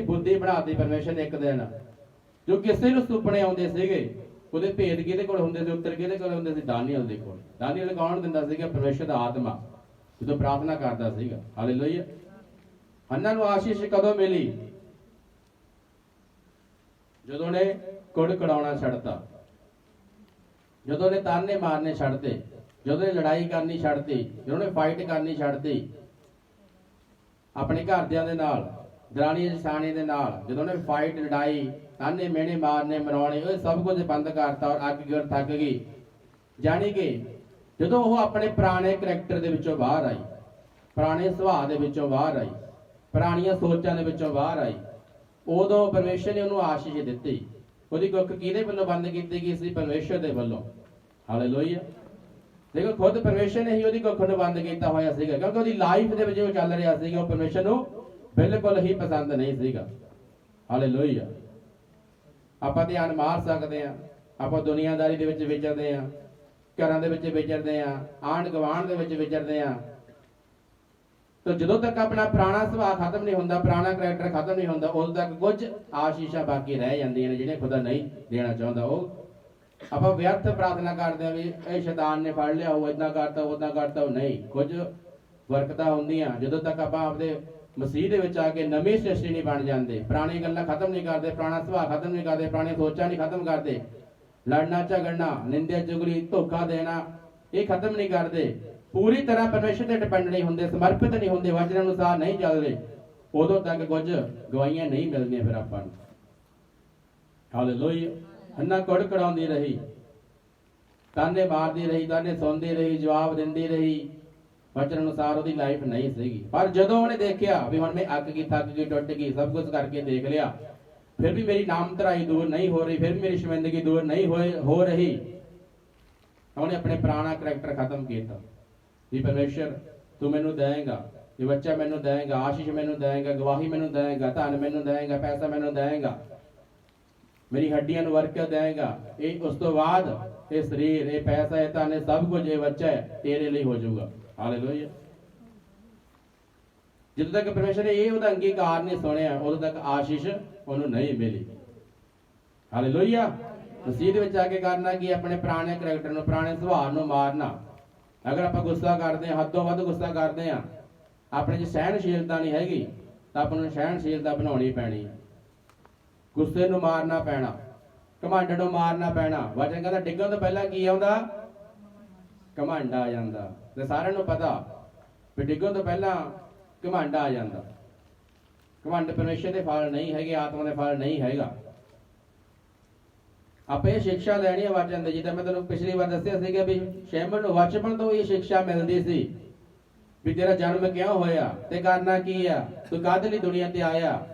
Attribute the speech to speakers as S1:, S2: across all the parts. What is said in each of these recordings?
S1: ਬੁੱਧੀ ਬਣਾਤੀ ਪਰਮੇਸ਼ਰ ਨੇ ਇੱਕ ਦਿਨ। ਜੋ ਕਿਸੇ ਨੂੰ ਸੁਪਨੇ ਆਉਂਦੇ ਸੀਗੇ, ਉਹਦੇ ਭੇਦ ਕਿਹਦੇ ਕੋਲ ਹੁੰਦੇ ਸੀ, ਉੱਤਰ ਕਿਹਦੇ ਕੋਲ ਹੁੰਦੇ ਸੀ? ਦਾਨੀਅਲ ਦੇ ਕੋਲ। ਦਾਨੀਅਲ ਕੌਣ ਦਿੰਦਾ ਸੀਗਾ? ਪਰਮੇਸ਼ਰ ਦਾ ਆਤਮਾ, ਜਦੋਂ ਪ੍ਰਾਰਥਨਾ ਕਰਦਾ ਸੀਗਾ। ਹਾਲੇਲੂਇਆ। ਹੰਨਾ ਨੂੰ ਆਸ਼ੀਸ਼ ਕਦੋਂ ਮਿਲੀ? ਜਦੋਂ ਨੇ ਕੁੜ ਕੜਾਉਣਾ ਛੱਡਤਾ। ਜਦੋਂ ਨੇ ਤਾਨੇ ਮਾਰਨੇ ਛੱਡਤੇ। ਜਦੋਂ ਨੇ ਲੜਾਈ ਕਰਨੀ ਛੱਡਤੀ। ਜਦੋਂ ਨੇ ਫਾਈਟ ਕਰਨੀ ਛੱਡਤੀ। ਆਪਣੇ ਘਰਦਿਆਂ ਦੇ ਨਾਲ। ਦਰਾਣੀ ਜਸਾਣੀ ਦੇ ਨਾਲ। ਜਦੋਂ ਉਹਨੇ ਫਾਈਟ ਲੜਾਈ, ਤਾਨੇ ਮੇਣੇ ਮਾਰਨੇ, ਮਰਾਉਣੇ ਉਹ ਸਭ ਕੁਝ ਬੰਦ ਕਰਤਾ ਔਰ ਅੱਗ ਗਿਰ ਥੱਕ ਗਈ। ਜਾਣੀ ਕਿ ਜਦੋਂ ਉਹ ਆਪਣੇ ਪੁਰਾਣੇ ਕਰੈਕਟਰ ਦੇ ਵਿੱਚੋਂ ਬਾਹਰ ਆਈ, ਪੁਰਾਣੇ ਸੁਭਾਅ ਦੇ ਵਿੱਚੋਂ ਬਾਹਰ ਆਈ, ਪੁਰਾਣੀਆਂ ਸੋਚਾਂ ਦੇ ਵਿੱਚੋਂ ਬਾਹਰ ਆਈ, ਉਦੋਂ ਪਰਮੇਸ਼ਰ ਨੇ ਉਹਨੂੰ ਆਸ਼ੀਸ਼ ਦਿੱਤੀ। ਉਹਦੀ ਕੁੱਖ ਕਿਹਦੇ ਵੱਲੋਂ ਬੰਦ ਕੀਤੀ ਗਈ ਸੀ? ਪਰਮੇਸ਼ਰ ਦੇ ਵੱਲੋਂ। ਹਾਲੇਲੂਇਆ ਦੇਖੋ, ਖੁਦ ਪਰਮੇਸ਼ਰ ਨੇ ਹੀ ਉਹਦੀ ਕੁੱਖ ਨੂੰ ਬੰਦ ਕੀਤਾ ਹੋਇਆ ਸੀਗਾ, ਕਿਉਂਕਿ ਉਹਦੀ ਲਾਈਫ ਦੇ ਵਿੱਚ ਜੋ ਚੱਲ ਰਿਹਾ ਸੀਗਾ, ਉਹ ਪਰਮੇਸ਼ਰ ਨੂੰ ਬਿਲਕੁਲ ਹੀ ਪਸੰਦ ਨਹੀਂ ਸੀਗਾ। ਹਾਲੇਲੂਇਆ ਆਪਾਂ ਧਿਆਨ ਮਾਰ ਸਕਦੇ ਆ ਆਪਾਂ ਦੁਨੀਆਦਾਰੀ ਦੇ ਵਿੱਚ ਵਿਚਰਦੇ ਆ ਘਰਾਂ ਦੇ ਵਿੱਚ ਵਿਚਰਦੇ ਆ ਆਂਢ ਗੁਆਂਢ ਦੇ ਵਿੱਚ ਵਿਚਰਦੇ ਆ ਤਾਂ ਜਦੋਂ ਤੱਕ ਆਪਣਾ ਪੁਰਾਣਾ ਸੁਭਾਅ ਖਤਮ ਨਹੀਂ ਹੁੰਦਾ, ਪੁਰਾਣਾ ਕਰੈਕਟਰ ਖਤਮ ਨਹੀਂ ਹੁੰਦਾ, ਉਦੋਂ ਤੱਕ ਕੁਝ ਆਸ਼ੀਸ਼ਾਂ ਬਾਕੀ ਰਹਿ ਜਾਂਦੀਆਂ ਨੇ ਜਿਹੜੀਆਂ ਖੁਦਾ ਨਹੀਂ ਦੇਣਾ ਚਾਹੁੰਦਾ। ਉਹ ਆਪਾਂ ਵਿਅਰਥ ਪ੍ਰਾਰਥਨਾ ਕਰਦੇ ਆ ਵੀ ਇਹ ਸ਼ੈਤਾਨ ਨੇ ਫੜ ਲਿਆ, ਉਹ ਇਦਾਂ ਕਰਤਾ ਉਦਾਂ ਕਰਤਾ, ਉਹ ਨਹੀਂ। ਕੁਝ ਵਰਕਤਾਂ ਹੁੰਦੀਆਂ। ਜਦੋਂ ਤੱਕ ਆਪਾਂ ਆਪਦੇ ਮਸੀਹ ਦੇ ਵਿੱਚ ਆ ਕੇ ਨਵੀਂ ਸ੍ਰਿਸ਼ਟੀ ਨਹੀਂ ਬਣ ਜਾਂਦੇ ਪੁਰਾਣੀ ਗੱਲਾਂ ਖਤਮ ਨਹੀਂ ਕਰਦੇ, ਪੁਰਾਣਾ ਸੁਭਾਅ ਖਤਮ ਨਹੀਂ ਕਰਦੇ ਪੁਰਾਣੇ ਸੋਚਾਂ ਨਹੀਂ ਖਤਮ ਕਰਦੇ। ਲੜਨਾ, ਝਗੜਨਾ, ਨਿੰਦਿਆ, ਜੁਗਲੀ, ਧੋਖਾ ਦੇਣਾ, ਇਹ ਖਤਮ ਨਹੀਂ ਕਰਦੇ। ਪੂਰੀ ਤਰ੍ਹਾਂ ਪਰਮੇਸ਼ਰ ਤੇ ਡਿਪੈਂਡ ਨਹੀਂ ਹੁੰਦੇ, ਸਮਰਪਿਤ ਨਹੀਂ ਹੁੰਦੇ, ਵਚਨ ਅਨੁਸਾਰ ਨਹੀਂ ਚੱਲਦੇ। ਉਦੋਂ ਤੱਕ ਕੁਝ ਗਵਾਹੀਆਂ ਨਹੀਂ ਮਿਲਦੀਆਂ ਫਿਰ ਆਪਾਂ ਨੂੰ। ਹਾਲੇਲੂਇਆ ਹੰਨਾ ਕੜ ਕੜਾਉਂਦੀ ਰਹੀ, ਤਾਨੇ ਮਾਰਦੀ ਰਹੀ, ਤਾਨੇ ਸੁਣਦੀ ਰਹੀ, ਜਵਾਬ ਦਿੰਦੀ ਰਹੀ। ਵਚਨ ਅਨੁਸਾਰ ਉਹਦੀ ਲਾਈਫ ਨਹੀਂ ਸੀਗੀ। ਪਰ ਜਦੋਂ ਉਹਨੇ ਦੇਖਿਆ ਵੀ ਹੁਣ ਮੈਂ ਅੱਕ ਗਈ, ਥੱਕ ਗਈ, ਟੁੱਟ ਗਈ, ਸਭ ਕੁਝ ਕਰਕੇ ਦੇਖ ਲਿਆ, ਫਿਰ ਵੀ ਮੇਰੀ ਨਾਮ ਧਰਾਈ ਦੂਰ ਨਹੀਂ ਹੋ ਰਹੀ, ਫਿਰ ਵੀ ਮੇਰੀ ਸ਼ਰਮਿੰਦਗੀ ਦੂਰ ਨਹੀਂ ਹੋ ਰਹੀ ਉਹਨੇ ਆਪਣੇ ਪੁਰਾਣਾ ਕਰੈਕਟਰ ਖਤਮ ਕੀਤਾ। ਵੀ ਪਰਮੇਸ਼ਰ, ਤੂੰ ਮੈਨੂੰ ਦੇਏਗਾ ਇਹ ਬੱਚਾ ਮੈਨੂੰ ਦੇਏਗਾ ਆਸ਼ੀਸ਼ ਮੈਨੂੰ ਦੇਏਗਾ ਗਵਾਹੀ ਮੈਨੂੰ ਦੇਏਗਾ ਧਨ ਮੈਨੂੰ ਦੇਏਗਾ ਪੈਸਾ ਮੈਨੂੰ ਦੇਏਗਾ ਮੇਰੀ ਹੱਡੀਆਂ ਨੂੰ ਵਰਕਤ ਦੇਏਗਾ ਇਹ ਉਸ ਤੋਂ ਬਾਅਦ ਇਹ ਸਰੀਰ, ਇਹ ਪੈਸਾ, ਇਹ ਧਨ, ਇਹ ਸਭ ਕੁਝ, ਇਹ ਬੱਚਾ ਤੇਰੇ ਲਈ ਹੋ ਜਾਊਗਾ। ਹਾਲੇਲੂਇਆ ਜਦੋਂ ਤੱਕ ਪਰਮੇਸ਼ਰ ਨੇ ਇਹ ਉਹਦਾ ਅੰਗੀਕਾਰ ਨਹੀਂ ਸੁਣਿਆ, ਉਦੋਂ ਤੱਕ ਆਸ਼ੀਸ਼ ਉਹਨੂੰ ਨਹੀਂ ਮਿਲੀ। ਹਾਲੇਲੂਇਆ ਮਸੀਹ ਦੇ ਵਿੱਚ ਆ ਕੇ ਕਰਨਾ ਕੀ ਆਪਣੇ ਪੁਰਾਣੇ ਕਰੈਕਟਰ ਨੂੰ, ਪੁਰਾਣੇ ਸੁਭਾਅ ਨੂੰ ਮਾਰਨਾ। ਅਗਰ ਆਪਾਂ ਗੁੱਸਾ ਕਰਦੇ ਹਾਂ, ਹੱਦੋਂ ਵੱਧ ਗੁੱਸਾ ਕਰਦੇ ਹਾਂ, ਆਪਣੇ 'ਚ ਸਹਿਣਸ਼ੀਲਤਾ ਨਹੀਂ ਹੈਗੀ, ਤਾਂ ਆਪਾਂ ਨੂੰ ਸਹਿਣਸ਼ੀਲਤਾ ਬਣਾਉਣੀ ਪੈਣੀ। ਹੈ ਗੁੱਸੇ ਨੂੰ ਮਾਰਨਾ ਪੈਣਾ, ਘਮੰਡ ਨੂੰ ਮਾਰਨਾ ਪੈਣਾ। ਵਚਨ ਕਹਿੰਦਾ, ਡਿੱਗਣ ਤੋਂ ਪਹਿਲਾਂ ਕੀ ਆਉਂਦਾ? ਘਮੰਡ ਆ ਜਾਂਦਾ। ਤੇ ਸਾਰਿਆਂ ਨੂੰ ਪਤਾ ਵੀ ਡਿੱਗਣ ਤੋਂ ਪਹਿਲਾਂ ਘਮੰਡ ਆ ਜਾਂਦਾ। ਘਮੰਡ ਪਰਮੇਸ਼ਰ ਦੇ ਫਲ ਨਹੀਂ ਹੈਗੇ, ਆਤਮਾ ਦੇ ਫਲ ਨਹੀਂ ਹੈਗਾ। ਆਪੇ ਇਹ ਸਿੱਖਿਆ ਲੈਣੀ ਹੈ ਵਚਨ ਦੇ, ਜਿੱਦਾਂ ਮੈਂ ਤੁਹਾਨੂੰ ਪਿਛਲੀ ਵਾਰ ਦੱਸਿਆ ਸੀਗਾ ਵੀ ਸ਼ੈਮਨ ਨੂੰ ਬਚਪਨ ਤੋਂ ਇਹ ਸਿੱਖਿਆ ਮਿਲਦੀ ਸੀ ਵੀ ਤੇਰਾ ਜਨਮ ਕਿਉਂ ਹੋਇਆ ਤੇ ਕਰਨਾ ਕੀ ਆ? ਤੂੰ ਕਾਹਦੇ ਲਈ ਦੁਨੀਆ ਤੇ ਆਇਆ?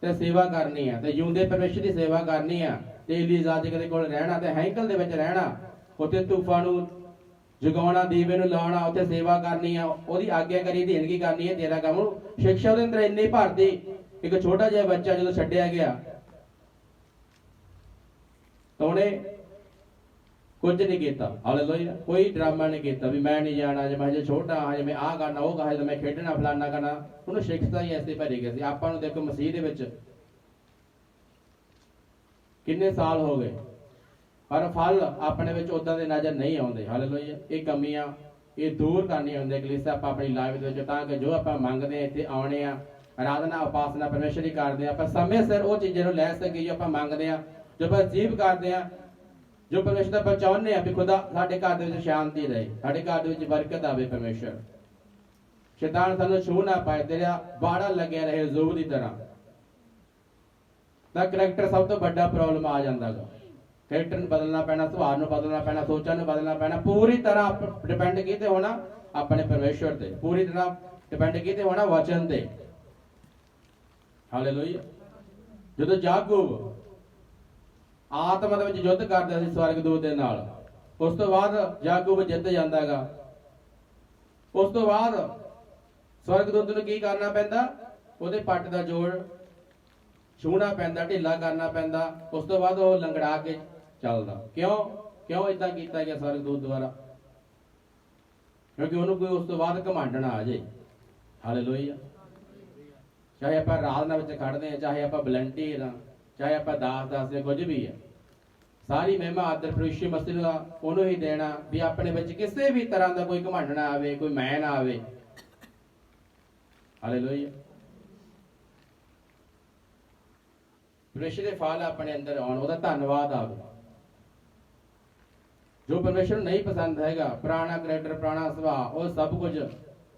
S1: ਤੇ ਸੇਵਾ ਕਰਨੀ ਆ, ਤੇ ਜਿਉਂਦੇ ਪਰਮੇਸ਼ਰ ਦੀ ਸੇਵਾ ਕਰਨੀ ਆ, ਤੇ ਇਲੀਜ਼ਾਜਕ ਦੇ ਕੋਲ ਰਹਿਣਾ, ਤੇ ਹੈਂਕਲ ਦੇ ਵਿੱਚ ਰਹਿਣਾ, ਉੱਥੇ ਤੂਫਾਨ ਨੂੰ ਜਗਾਉਣਾ, ਦੀਵੇ ਨੂੰ ਲਾਉਣਾ, ਉੱਥੇ ਸੇਵਾ ਕਰਨੀ ਆ, ਉਹਦੀ ਆਗਿਆਕਾਰੀ ਅਧੀਨਗੀ ਕਰਨੀ ਹੈ, ਤੇਰਾ ਕੰਮ। ਸਿੱਖਿਆ ਉਹਦੇ ਅੰਦਰ ਇੰਨੀ ਭਰਦੀ ਇੱਕ ਛੋਟਾ ਜਿਹਾ ਬੱਚਾ ਜਦੋਂ ਛੱਡਿਆ ਗਿਆ, ਤਾਂ ਉਹਨੇ ਕੁਝ ਨਹੀਂ ਕੀਤਾ। ਹਾਲੇਲੂਇਆ ਕੋਈ ਡਰਾਮਾ ਨਹੀਂ ਕੀਤਾ ਵੀ ਮੈਂ ਨਹੀਂ ਜਾਣਾ, ਜੇ ਮੈਂ ਹਜੇ ਛੋਟਾ ਹਾਂ, ਜੇ ਮੈਂ ਆਹ ਕਰਨਾ, ਉਹ ਕਹਾਂ ਜੇ ਮੈਂ ਖੇਡਣਾ, ਫਲਾਨਾ ਕਰਨਾ, ਉਹਨੂੰ ਸਿੱਖਤਾ ਹੀ ਐਸੇ ਭਰੀ ਗਏ ਸੀ। ਆਪਾਂ ਨੂੰ ਦੇਖੋ ਮਸੀਹ ਦੇ ਵਿੱਚ ਕਿੰਨੇ ਸਾਲ ਹੋ ਗਏ। ਪਰ ਫਲ ਆਪਣੇ ਵਿੱਚ ਉਦਾਂ ਦੇ ਨਜ਼ਰ ਨਹੀਂ ਆਉਂਦੇ। ਹਾਲੇਲੂਇਆ ਇਹ ਕਮੀਆਂ, ਇਹ ਦੂਰ ਕਰਨੀਆਂ ਹੁੰਦੀਆਂ ਕਲੀਸਿਆ ਆਪਾਂ ਆਪਣੀ ਲਾਈਫ ਦੇ ਵਿੱਚ, ਤਾਂ ਕਿ ਜੋ ਆਪਾਂ ਮੰਗਦੇ ਆ ਇੱਥੇ ਆਉਣੇ ਆ, ਆਰਾਧਨਾ, ਉਪਾਸਨਾ, ਪਰਮੇਸ਼ਰ ਦੀ ਕਰਦੇ ਆ ਆਪਾਂ ਸਮੇਂ ਸਿਰ ਉਹ ਚੀਜ਼ਾਂ ਨੂੰ ਲੈ ਸਕੀਏ ਜੋ ਆਪਾਂ ਮੰਗਦੇ ਆ ਜੋ ਆਪਾਂ ਜੀਵ ਕਰਦੇ ਆ ਜੋ ਪਰਮੇਸ਼ਰ ਦਾ ਪਹੁੰਚਾਉਂਦੇ ਆ ਵੀ ਖੁਦਾ ਸਾਡੇ ਘਰ ਦੇ ਵਿੱਚ ਸ਼ਾਂਤੀ ਰਹੇ, ਸਾਡੇ ਘਰ ਦੇ ਵਿੱਚ ਬਰਕਤ ਆਵੇ ਪਰਮੇਸ਼ਰ। ਸ਼ੈਤਾਨ ਸਾਨੂੰ ਛੂ ਨਾ ਪਾਏ, ਤੇਰਾ ਬਾੜਾ ਲੱਗਿਆ ਰਹੇ ਜ਼ੋਬ ਦੀ ਤਰ੍ਹਾਂ। ਤਾਂ ਕਰੈਕਟਰ ਸਭ ਤੋਂ ਵੱਡਾ ਪ੍ਰੋਬਲਮ ਆ ਜਾਂਦਾਗਾ। ਕਰੈਕਟਰ ਨੂੰ ਬਦਲਣਾ ਪੈਣਾ, ਸੁਭਾਅ ਨੂੰ ਬਦਲਣਾ ਪੈਣਾ, ਸੋਚਾਂ ਨੂੰ ਬਦਲਣਾ ਪੈਣਾ, ਪੂਰੀ ਤਰ੍ਹਾਂ ਡਿਪੈਂਡ ਕੀਤੇ ਹੋਣਾ? ਆਪਣੇ ਪਰਮੇਸ਼ਵਰ ਤੇ। ਪੂਰੀ ਤਰ੍ਹਾਂ ਡਿਪੈਂਡ ਕੀਤੇ ਹੋਣਾ? ਵਚਨ ਤੇ। ਹਾਲੇਲੂਇਆ ਜਦੋਂ ਜਾਗੂਬ ਆਤਮਾ ਦੇ ਵਿੱਚ ਯੁੱਧ ਕਰਦਾ ਸੀ ਸਵਰਗਦੂਤ ਦੇ ਨਾਲ, ਉਸ ਤੋਂ ਬਾਅਦ ਜਾਗੂਬ ਜਿੱਤ ਜਾਂਦਾਗਾ ਉਸ ਤੋਂ ਬਾਅਦ ਸਵਰਗਦੂਤ ਨੂੰ ਕੀ ਕਰਨਾ ਪੈਂਦਾ? ਉਹਦੇ ਪੱਟ ਦਾ ਜੋੜ ਛੂਣਾ ਪੈਂਦਾ, ਢਿੱਲਾ ਕਰਨਾ ਪੈਂਦਾ। ਉਸ ਤੋਂ ਬਾਅਦ ਉਹ ਲੰਗੜਾ ਕੇ ਚੱਲਦਾ। ਕਿਉਂ? ਕਿਉਂ ਇਦਾਂ ਕੀਤਾ ਗਿਆ ਸਵਰਗਦੂਤ ਦੁਆਰਾ ਕਿਉਂਕਿ ਉਹਨੂੰ ਕੋਈ ਉਸ ਤੋਂ ਬਾਅਦ ਘਮੰਡ ਨਾ ਆ ਜੇ ਹਾਲੇਲੂਇਆ ਚਾਹੇ ਆਪਾਂ ਰਾਜਨਾ ਵਿੱਚ ਖੜਦੇ ਆ ਚਾਹੇ ਆਪਾਂ ਵਲੰਟੀਅਰ ਆ ਚਾਹੇ ਆਪਾਂ ਦਾਸ ਦਾਸ ਦੇ ਕੁਝ ਵੀ ਆ ਸਾਰੀ ਮਹਿਮਾ ਆਦਰ ਪ੍ਰਭੂ ਮਸੀਹ ਦਾ ਉਹਨੂੰ ਹੀ ਦੇਣਾ ਵੀ ਆਪਣੇ ਵਿੱਚ ਕਿਸੇ ਵੀ ਤਰ੍ਹਾਂ ਦਾ ਕੋਈ ਘਮੰਡ ਨਾ ਆਵੇ, ਕੋਈ ਮੈਂ ਨਾ ਆਵੇ। ਹਾਲੇਲੂਇਆ ਪਰਮੇਸ਼ਰ ਦੇ ਫਲ ਆਪਣੇ ਅੰਦਰ ਆਉਣ, ਉਹਦਾ ਧੰਨਵਾਦ ਆਵੇ। ਜੋ ਪਰਮੇਸ਼ਰ ਨੂੰ ਨਹੀਂ ਪਸੰਦ ਹੈਗਾ, ਪੁਰਾਣਾ ਕਰੈਕਟਰ, ਪੁਰਾਣਾ ਸੁਭਾਅ, ਉਹ ਸਭ ਕੁਝ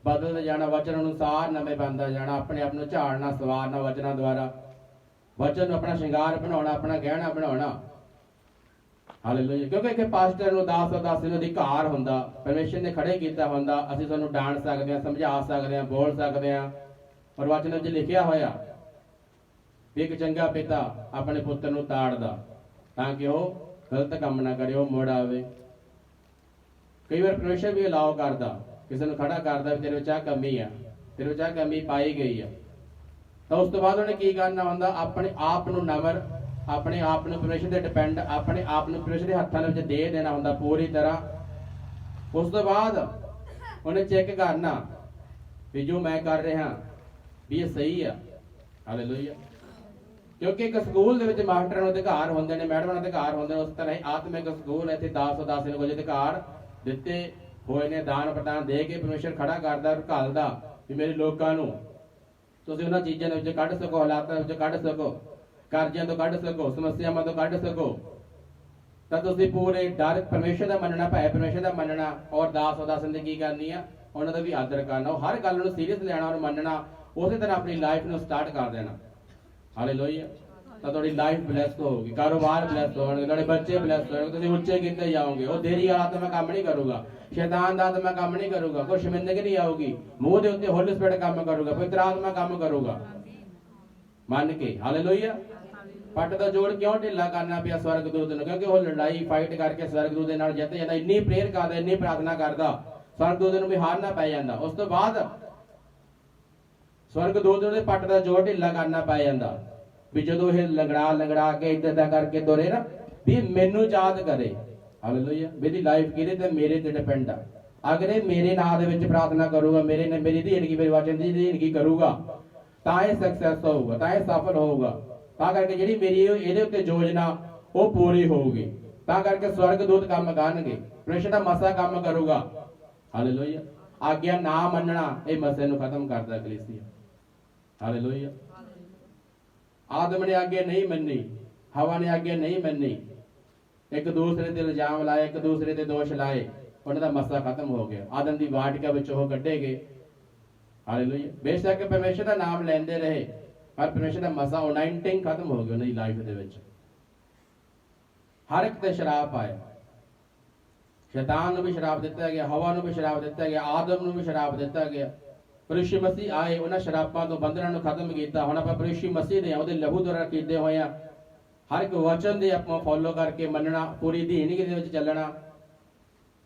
S1: ਬਦਲਦਾ ਜਾਣਾ, ਵਚਨ ਅਨੁਸਾਰ ਨਵੇਂ ਬਣਦਾ ਜਾਣਾ, ਆਪਣੇ ਆਪ ਨੂੰ ਝਾੜਨਾ, ਸਵਾਰਨਾ, ਵਚਨਾਂ ਦੁਆਰਾ। ਵਚਨ ਨੂੰ ਆਪਣਾ ਸ਼ਿੰਗਾਰ ਬਣਾਉਣਾ, ਆਪਣਾ ਗਹਿਣਾ ਬਣਾਉਣਾ। ਹਾਲੇਲੂਇਆ ਕਿਉਂਕਿ ਇੱਕ ਪਾਸਟਰ ਨੂੰ, ਦਾਸ ਦਾਸ ਨੂੰ ਅਧਿਕਾਰ ਹੁੰਦਾ, ਪਰਮੇਸ਼ਰ ਨੇ ਖੜੇ ਕੀਤਾ ਹੁੰਦਾ, ਅਸੀਂ ਤੁਹਾਨੂੰ ਡਾਂਟ ਸਕਦੇ ਹਾਂ, ਸਮਝਾ ਸਕਦੇ ਹਾਂ, ਬੋਲ ਸਕਦੇ ਹਾਂ, ਪਰ ਵਚਨ ਵਿੱਚ ਲਿਖਿਆ ਹੋਇਆ ਵੀ ਇੱਕ ਚੰਗਾ ਪਿਤਾ ਆਪਣੇ ਪੁੱਤਰ ਨੂੰ ਤਾੜਦਾ, ਤਾਂ ਕਿ ਉਹ ਗਲਤ ਕੰਮ ਨਾ ਕਰੇ, ਉਹ ਮੁੜ ਆਵੇ। ਕਈ ਵਾਰ ਪਰਮੇਸ਼ਰ ਵੀ ਅਲਾਉ ਕਰਦਾ, ਕਿਸੇ ਨੂੰ ਖੜਾ ਕਰਦਾ ਵੀ ਤੇਰੇ ਵਿੱਚ ਆ ਕਮੀ ਆ, ਤੇਰੇ ਵਿੱਚ ਆ ਕਮੀ ਪਾਈ ਗਈ ਆ। ਤਾਂ ਉਸ ਤੋਂ ਬਾਅਦ ਉਹਨੇ ਕੀ ਕਰਨਾ ਹੁੰਦਾ? ਆਪਣੇ ਆਪ ਨੂੰ ਨਮਰ ਆਪਣੇ ਆਪ ਨੂੰ ਪਰਮੇਸ਼ਰ ਤੇ ਡਿਪੈਂਡ ਆਪਣੇ ਆਪ ਨੂੰ ਪਰਮੇਸ਼ਰ ਦੇ ਹੱਥਾਂ ਦੇ ਵਿੱਚ ਦੇ ਦੇਣਾ ਹੁੰਦਾ ਪੂਰੀ ਤਰ੍ਹਾਂ। ਉਸ ਤੋਂ ਬਾਅਦ ਉਹਨੇ ਚੈੱਕ ਕਰਨਾ ਵੀ ਜੋ ਮੈਂ ਕਰ ਰਿਹਾ, ਵੀ ਇਹ ਸਹੀ ਆ। ਹਾਲੇਲੂਇਆ ਕਿਉਂਕਿ ਇੱਕ ਸਕੂਲ ਦੇ ਵਿੱਚ ਮਾਸਟਰਾਂ ਨੂੰ ਅਧਿਕਾਰ ਹੁੰਦੇ ਨੇ, ਮੈਡਮਾਂ ਨੂੰ ਅਧਿਕਾਰ ਹੁੰਦੇ ਨੇ, ਉਸ ਤਰ੍ਹਾਂ ਹੀ ਆਤਮਿਕ ਸਕੂਲ ਇੱਥੇ ਦਾਸ ਦਾਸ ਨੂੰ ਕੁਝ ਅਧਿਕਾਰ ਦਿੱਤੇ ਹੋਏ ਨੇ ਦਾਨ ਪ੍ਰਦਾਨ ਦੇ ਕੇ ਪਰਮੇਸ਼ਰ ਖੜਾ ਕਰਦਾ ਘਾਲਦਾ ਵੀ ਮੇਰੇ ਲੋਕਾਂ ਨੂੰ। ਤੁਸੀਂ ਉਹਨਾਂ ਚੀਜ਼ਾਂ ਦੇ ਵਿੱਚ ਕੱਢ ਸਕੋ, ਹਾਲਾਤਾਂ ਵਿੱਚ ਕੱਢ ਸਕੋ ਕਰਜ਼ਿਆਂ ਤੋਂ ਕੱਢ ਸਕੋ, ਸਮੱਸਿਆਵਾਂ ਤੋਂ ਕੱਢ ਸਕੋ। ਤਾਂ ਤੁਸੀਂ ਪੂਰੇ ਡਰ ਪਰਮੇਸ਼ਰ ਦਾ ਮੰਨਣਾ ਭੈ ਪਰਮੇਸ਼ਰ ਦਾ ਮੰਨਣਾ ਔਰ ਦਾਸ ਉਦਾਸਨ ਦੀ ਕੀ ਕਰਨੀ ਆ? ਉਹਨਾਂ ਦਾ ਵੀ ਆਦਰ ਕਰਨਾ। ਉਹ ਹਰ ਗੱਲ ਨੂੰ ਸੀਰੀਅਸ ਲੈਣਾ ਔਰ ਮੰਨਣਾ, ਉਸੇ ਤਰ੍ਹਾਂ ਆਪਣੀ ਲਾਈਫ ਨੂੰ ਸਟਾਰਟ ਕਰ ਦੇਣਾ। ਹਾਲੇਲੂਇਆ ਤਾਂ ਤੁਹਾਡੀ ਲਾਈਫ ਬਲੈਸਡ ਹੋਊਗੀ, ਕਾਰੋਬਾਰ ਬਲੈਸਡ ਹੋਣਗੇ, ਤੁਹਾਡੇ ਬੱਚੇ ਬਲੈਸਡ ਹੋਣਗੇ, ਤੁਸੀਂ ਉੱਚੇ ਕਿਤੇ ਜਾਓਗੇ, ਉਹ ਦੇਰੀ ਵਾਲਾ ਤਾਂ ਮੈਂ ਕੰਮ ਨਹੀਂ ਕਰੂਗਾ, ਸ਼ੈਤਾਨ ਦਾ ਤਾਂ ਮੈਂ ਕੰਮ ਨਹੀਂ ਕਰੂਗਾ, ਕੋਈ ਸ਼ਰਮਿੰਦਗੀ ਨਹੀਂ ਆਊਗੀ, ਮੂੰਹ ਦੇ ਉੱਤੇ ਹੋਲੀ ਸਪਿਰਿਟ ਕੰਮ ਕਰੂਗਾ, ਪਵਿੱਤਰ ਆਤਮਾ ਕੰਮ ਕਰੂਗਾ। ਮੰਨ ਕੇ ਹਾਲੇਲੂਇਆ ਪੱਟ ਦਾ ਜੋੜ ਕਿਉਂ ਢਿੱਲਾ ਕਰਨਾ ਪਿਆ ਸਵਰਗਦੂਤ ਨੂੰ? ਕਿਉਂਕਿ ਉਹ ਲੜਾਈ ਫਾਈਟ ਕਰਕੇ ਸਵਰਗਦੂਤ ਦੇ ਨਾਲ ਜਿੱਤ ਜਾਂਦਾ, ਇੰਨੀ ਪ੍ਰੇਅਰ ਕਰਦਾ, ਇੰਨੀ ਪ੍ਰਾਰਥਨਾ ਕਰਦਾ ਸਵਰਗਦੂਤ ਨੂੰ ਵੀ ਹਾਰਨਾ ਪੈ ਜਾਂਦਾ। ਉਸ ਤੋਂ ਬਾਅਦ ਸਵਰਗਦੂਤ ਨੂੰ ਪੱਟ ਦਾ ਜੋੜ ਢਿੱਲਾ ਕਰਨਾ ਪੈ ਜਾਂਦਾ। ਵੀ ਜਦੋਂ ਇਹ ਲੰਗੜਾ ਲੰਗੜਾ ਕੇ ਇੱਦਾਂ ਕਰਕੇ ਤੁਰੇ ਨਾ, ਵੀ ਮੈਨੂੰ ਯਾਦ ਕਰੇ। ਹਾਲੇਲੂਇਆ ਮੇਰੀ ਲਾਈਫ ਕਿਹਦੇ ਤੇ? ਮੇਰੇ ਤੇ ਡਿਪੈਂਡ ਆ। ਅਗਰ ਇਹ ਮੇਰੇ ਨਾਂ ਦੇ ਵਿੱਚ ਪ੍ਰਾਰਥਨਾ ਕਰੂਗਾ, ਮੇਰੇ ਨੇ ਮੇਰੀ ਜ਼ਿੰਦਗੀ ਮੇਰੇ ਵਚਨ ਦੀ ਜ਼ਿੰਦਗੀ ਕਰੂਗਾ, ਤਾਂ ਇਹ ਸਕਸੈਸ ਹੋਊਗਾ, ਤਾਂ ਇਹ ਸਫਲ ਹੋਊਗਾ। ਤਾਂ ਕਰਕੇ ਜਿਹੜੀ ਮੇਰੀ ਇਹਦੇ ਉੱਤੇ ਯੋਜਨਾ, ਉਹ ਪੂਰੀ ਹੋਊਗੀ। ਤਾਂ ਕਰਕੇ ਸਵਰਗ ਸਵਰਗਦੂਤ ਕੰਮ ਕਰਨਗੇ। ਪ੍ਰੇਸ਼ਨ ਦਾ ਮਸਾ ਕੰਮ ਕਰੂਗਾ। ਹਾਲੇਲੂਇਆ ਆਗਿਆ ਨਾ ਮੰਨਣਾ, ਇਹ ਮਸੇ ਨੂੰ ਖਤਮ ਕਰਦਾ ਕਲੀਸਿਆ। ਹਾਲੇਲੂਇਆ ਆਦਮ ਨੇ ਆਗੇ ਨਹੀਂ ਮੰਨੀ, ਹਵਾ ਨੇ ਆਗੇ ਨਹੀਂ ਮੰਨੀ। ਇੱਕ ਦੂਸਰੇ ਤੇ ਇਲਜ਼ਾਮ ਲਾਏ, ਇੱਕ ਦੂਸਰੇ ਤੇ ਦੋਸ਼ ਲਾਏ, ਉਹਨਾਂ ਦਾ ਮਸਲਾ ਖਤਮ ਹੋ ਗਿਆ। ਆਦਮ ਦੀ ਵਾਟਿਕਾ ਵਿੱਚ ਉਹ ਕੱਢੇ ਗਏ। ਹਾਲੇਲੂਇਆ ਬੇਸ਼ੱਕ ਪਰਮੇਸ਼ਰ ਦਾ ਨਾਮ ਲੈਂਦੇ ਰਹੇ, ਪਰ ਪਰਮੇਸ਼ਰ ਦਾ ਮਸਾ ਉਨਾਈਟਿੰਗ ਖਤਮ ਹੋ ਗਿਆ ਉਹਨਾਂ ਦੀ ਲਾਈਫ ਦੇ ਵਿੱਚ। ਹਰ ਇੱਕ ਤੇ ਸ਼ਰਾਬ ਪਾਇਆ। ਸ਼ੈਤਾਨ ਨੂੰ ਵੀ ਸ਼ਰਾਬ ਦਿੱਤਾ ਗਿਆ, ਹਵਾ ਨੂੰ ਵੀ ਸ਼ਰਾਬ ਦਿੱਤਾ ਗਿਆ, ਆਦਮ ਨੂੰ ਵੀ ਸ਼ਰਾਬ ਦਿੱਤਾ ਗਿਆ। ਪਰਿਸ਼ੀ ਮਸੀਹ ਆਏ ਉਹਨਾਂ ਸ਼ਰਾਪਾਂ ਤੋਂ ਬੰਧਨਾਂ ਨੂੰ ਖਤਮ ਕੀਤਾ। ਹੁਣ ਆਪਾਂ ਪਰਿਸ਼ੀ ਮਸੀਹ ਦੇ ਉਹਦੇ ਲਹੂ ਦੁਆਰਾ ਕੀਤੇ ਹੋਏ ਆ। ਹਰ ਇੱਕ ਵਚਨ ਦੇ ਆਪਾਂ ਫੋਲੋ ਕਰਕੇ ਮੰਨਣਾ ਪੂਰੀ ਦੀਨਗੀ ਦੇ ਵਿੱਚ ਚੱਲਣਾ।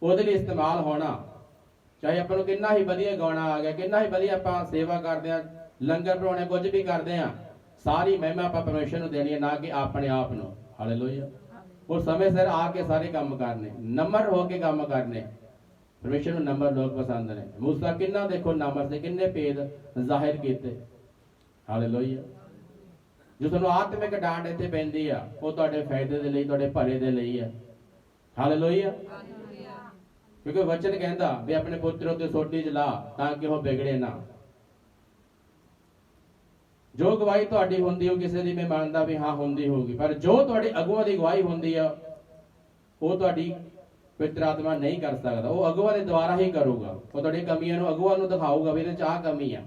S1: ਉਹਦੇ ਲਈ ਇਸਤੇਮਾਲ ਹੋਣਾ। ਚਾਹੇ ਆਪਾਂ ਨੂੰ ਕਿੰਨਾ ਹੀ ਵਧੀਆ ਗਾਉਣਾ ਆ ਗਿਆ ਕਿੰਨਾ ਹੀ ਵਧੀਆ ਆਪਾਂ ਸੇਵਾ ਕਰਦੇ ਆ ਲੰਗਰ ਬਣਾਉਣੇ ਕੁਝ ਵੀ ਕਰਦੇ ਆ ਸਾਰੀ ਮਹਿਮਾ ਆਪਾਂ ਪਰਮੇਸ਼ਰ ਨੂੰ ਦੇਣੀ ਹੈ ਨਾ ਕਿ ਆਪਣੇ ਆਪ ਨੂੰ। ਹਾਲੇਲੂਇਆ ਉਹ ਸਮੇਂ ਸਿਰ ਆ ਕੇ ਸਾਰੇ ਕੰਮ ਕਰਨੇ ਨੰਬਰ ਹੋ ਕੇ ਕੰਮ ਕਰਨੇ। ਪਰਮੇਸ਼ਰ ਨੂੰ ਨੰਬਰ ਲੋਕ ਪਸੰਦ ਨੇ। ਮੂਸਾ ਕਿੰਨਾ ਦੇਖੋ ਨੰਬਰ ਦੇ, ਕਿੰਨੇ ਭੇਦ ਜ਼ਾਹਿਰ ਕੀਤੇ। ਹਾਲੇਲੂਇਆ ਜੋ ਤੁਹਾਨੂੰ ਆਤਮਿਕ ਡਾਂਟ ਇੱਥੇ ਪੈਂਦੀ ਆ, ਉਹ ਤੁਹਾਡੇ ਫਾਇਦੇ ਦੇ ਲਈ, ਤੁਹਾਡੇ ਭਲੇ ਦੇ ਲਈ ਹੈ ਹਾਲੇਲੂਇਆ ਕਿਉਂਕਿ ਵਚਨ ਕਹਿੰਦਾ ਵੀ ਆਪਣੇ ਪੁੱਤਰ ਉੱਤੇ ਸੋਟੀ ਚਲਾ ਤਾਂ ਕਿ ਉਹ ਵਿਗੜੇ ਨਾ। ਜੋ ਗਵਾਹੀ ਤੁਹਾਡੀ ਹੁੰਦੀ ਉਹ ਕਿਸੇ ਦੀ ਮੈਂ ਮੰਨਦਾ ਵੀ ਹਾਂ, ਹੁੰਦੀ ਹੋਊਗੀ। ਪਰ ਜੋ ਤੁਹਾਡੇ ਅਗੁਆਂ ਦੀ ਗਵਾਹੀ ਹੁੰਦੀ ਆ, ਉਹ ਤੁਹਾਡੀ ਪਵਿੱਤਰ ਆਤਮਾ ਨਹੀਂ ਕਰ ਸਕਦਾ ਉਹ ਅਗੁਆਂ ਦੇ ਦੁਆਰਾ ਹੀ ਕਰੂਗਾ ਉਹ ਤੁਹਾਡੀ ਕਮੀਆਂ ਨੂੰ ਅਗੁਆਂ ਨੂੰ ਦਿਖਾਊਗਾ ਵੀ ਇਹਦੇ ਚ ਆਹ ਕਮੀ ਆ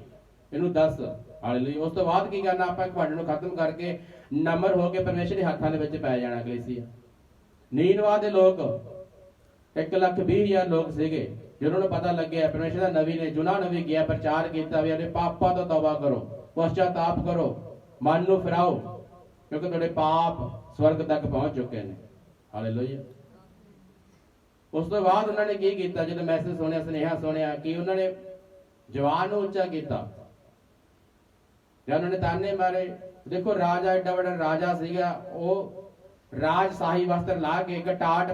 S1: ਇਹਨੂੰ ਦੱਸ ਹਾਲੇਲੂਇਆ ਉਸ ਤੋਂ ਬਾਅਦ ਕੀ ਕਰਨਾ ਆਪਾਂ ਘਮੰਡ ਨੂੰ ਖਤਮ ਕਰਕੇ ਨਮਰ ਹੋ ਕੇ ਪਰਮੇਸ਼ਰ ਦੇ ਹੱਥਾਂ ਦੇ ਵਿੱਚ ਪੈ ਜਾਣਾ ਕਲੀਸੀਆ ਨੀਨਵਾ ਦੇ ਲੋਕ 1 ਲੱਖ 20 ਹਜ਼ਾਰ ਲੋਕ ਸੀਗੇ ਜਿਹਨਾਂ ਨੂੰ ਪਤਾ ਲੱਗਿਆ ਪਰਮੇਸ਼ਰ ਦਾ ਨਵੀ ਨੇ ਜੁਨਾ ਨਵੀ ਗਿਆ ਪ੍ਰਚਾਰ ਕੀਤਾ ਵੀ ਆਪਣੇ ਪਾਪਾਂ ਤੋਂ ਤੌਬਾ ਕਰੋ ਪਛਤਾਪ ਕਰੋ ਮਨ ਨੂੰ ਫਿਰਾਓ ਕਿਉਂਕਿ ਤੁਹਾਡੇ ਪਾਪ ਸਵਰਗ ਤੱਕ ਪਹੁੰਚ ਚੁੱਕੇ ਨੇ ਹਾਲੇਲੂਇਆ ਉਸ ਤੋਂ ਬਾਅਦ ਉਹਨਾਂ ਨੇ ਕੀ ਕੀਤਾ? ਜਦੋਂ ਮੈਸੇਜ ਸੁਣਿਆ, ਸੁਨੇਹਾ ਸੁਣਿਆ ਕਿ ਉਹਨਾਂ ਨੇ ਜਵਾਨ ਨੂੰ ਉੱਚਾ ਕੀਤਾ। ਜਾਂ ਉਹਨਾਂ ਨੇ ਤਾਨੇ ਮਾਰੇ। ਦੇਖੋ, ਰਾਜਾ ਐਡਾ ਵੱਡਾ ਰਾਜਾ ਸੀਗਾ। ਉਹ ਰਾਜ ਸਾਹੀ ਵਸਤਰ ਲਾ ਕੇ ਇੱਕ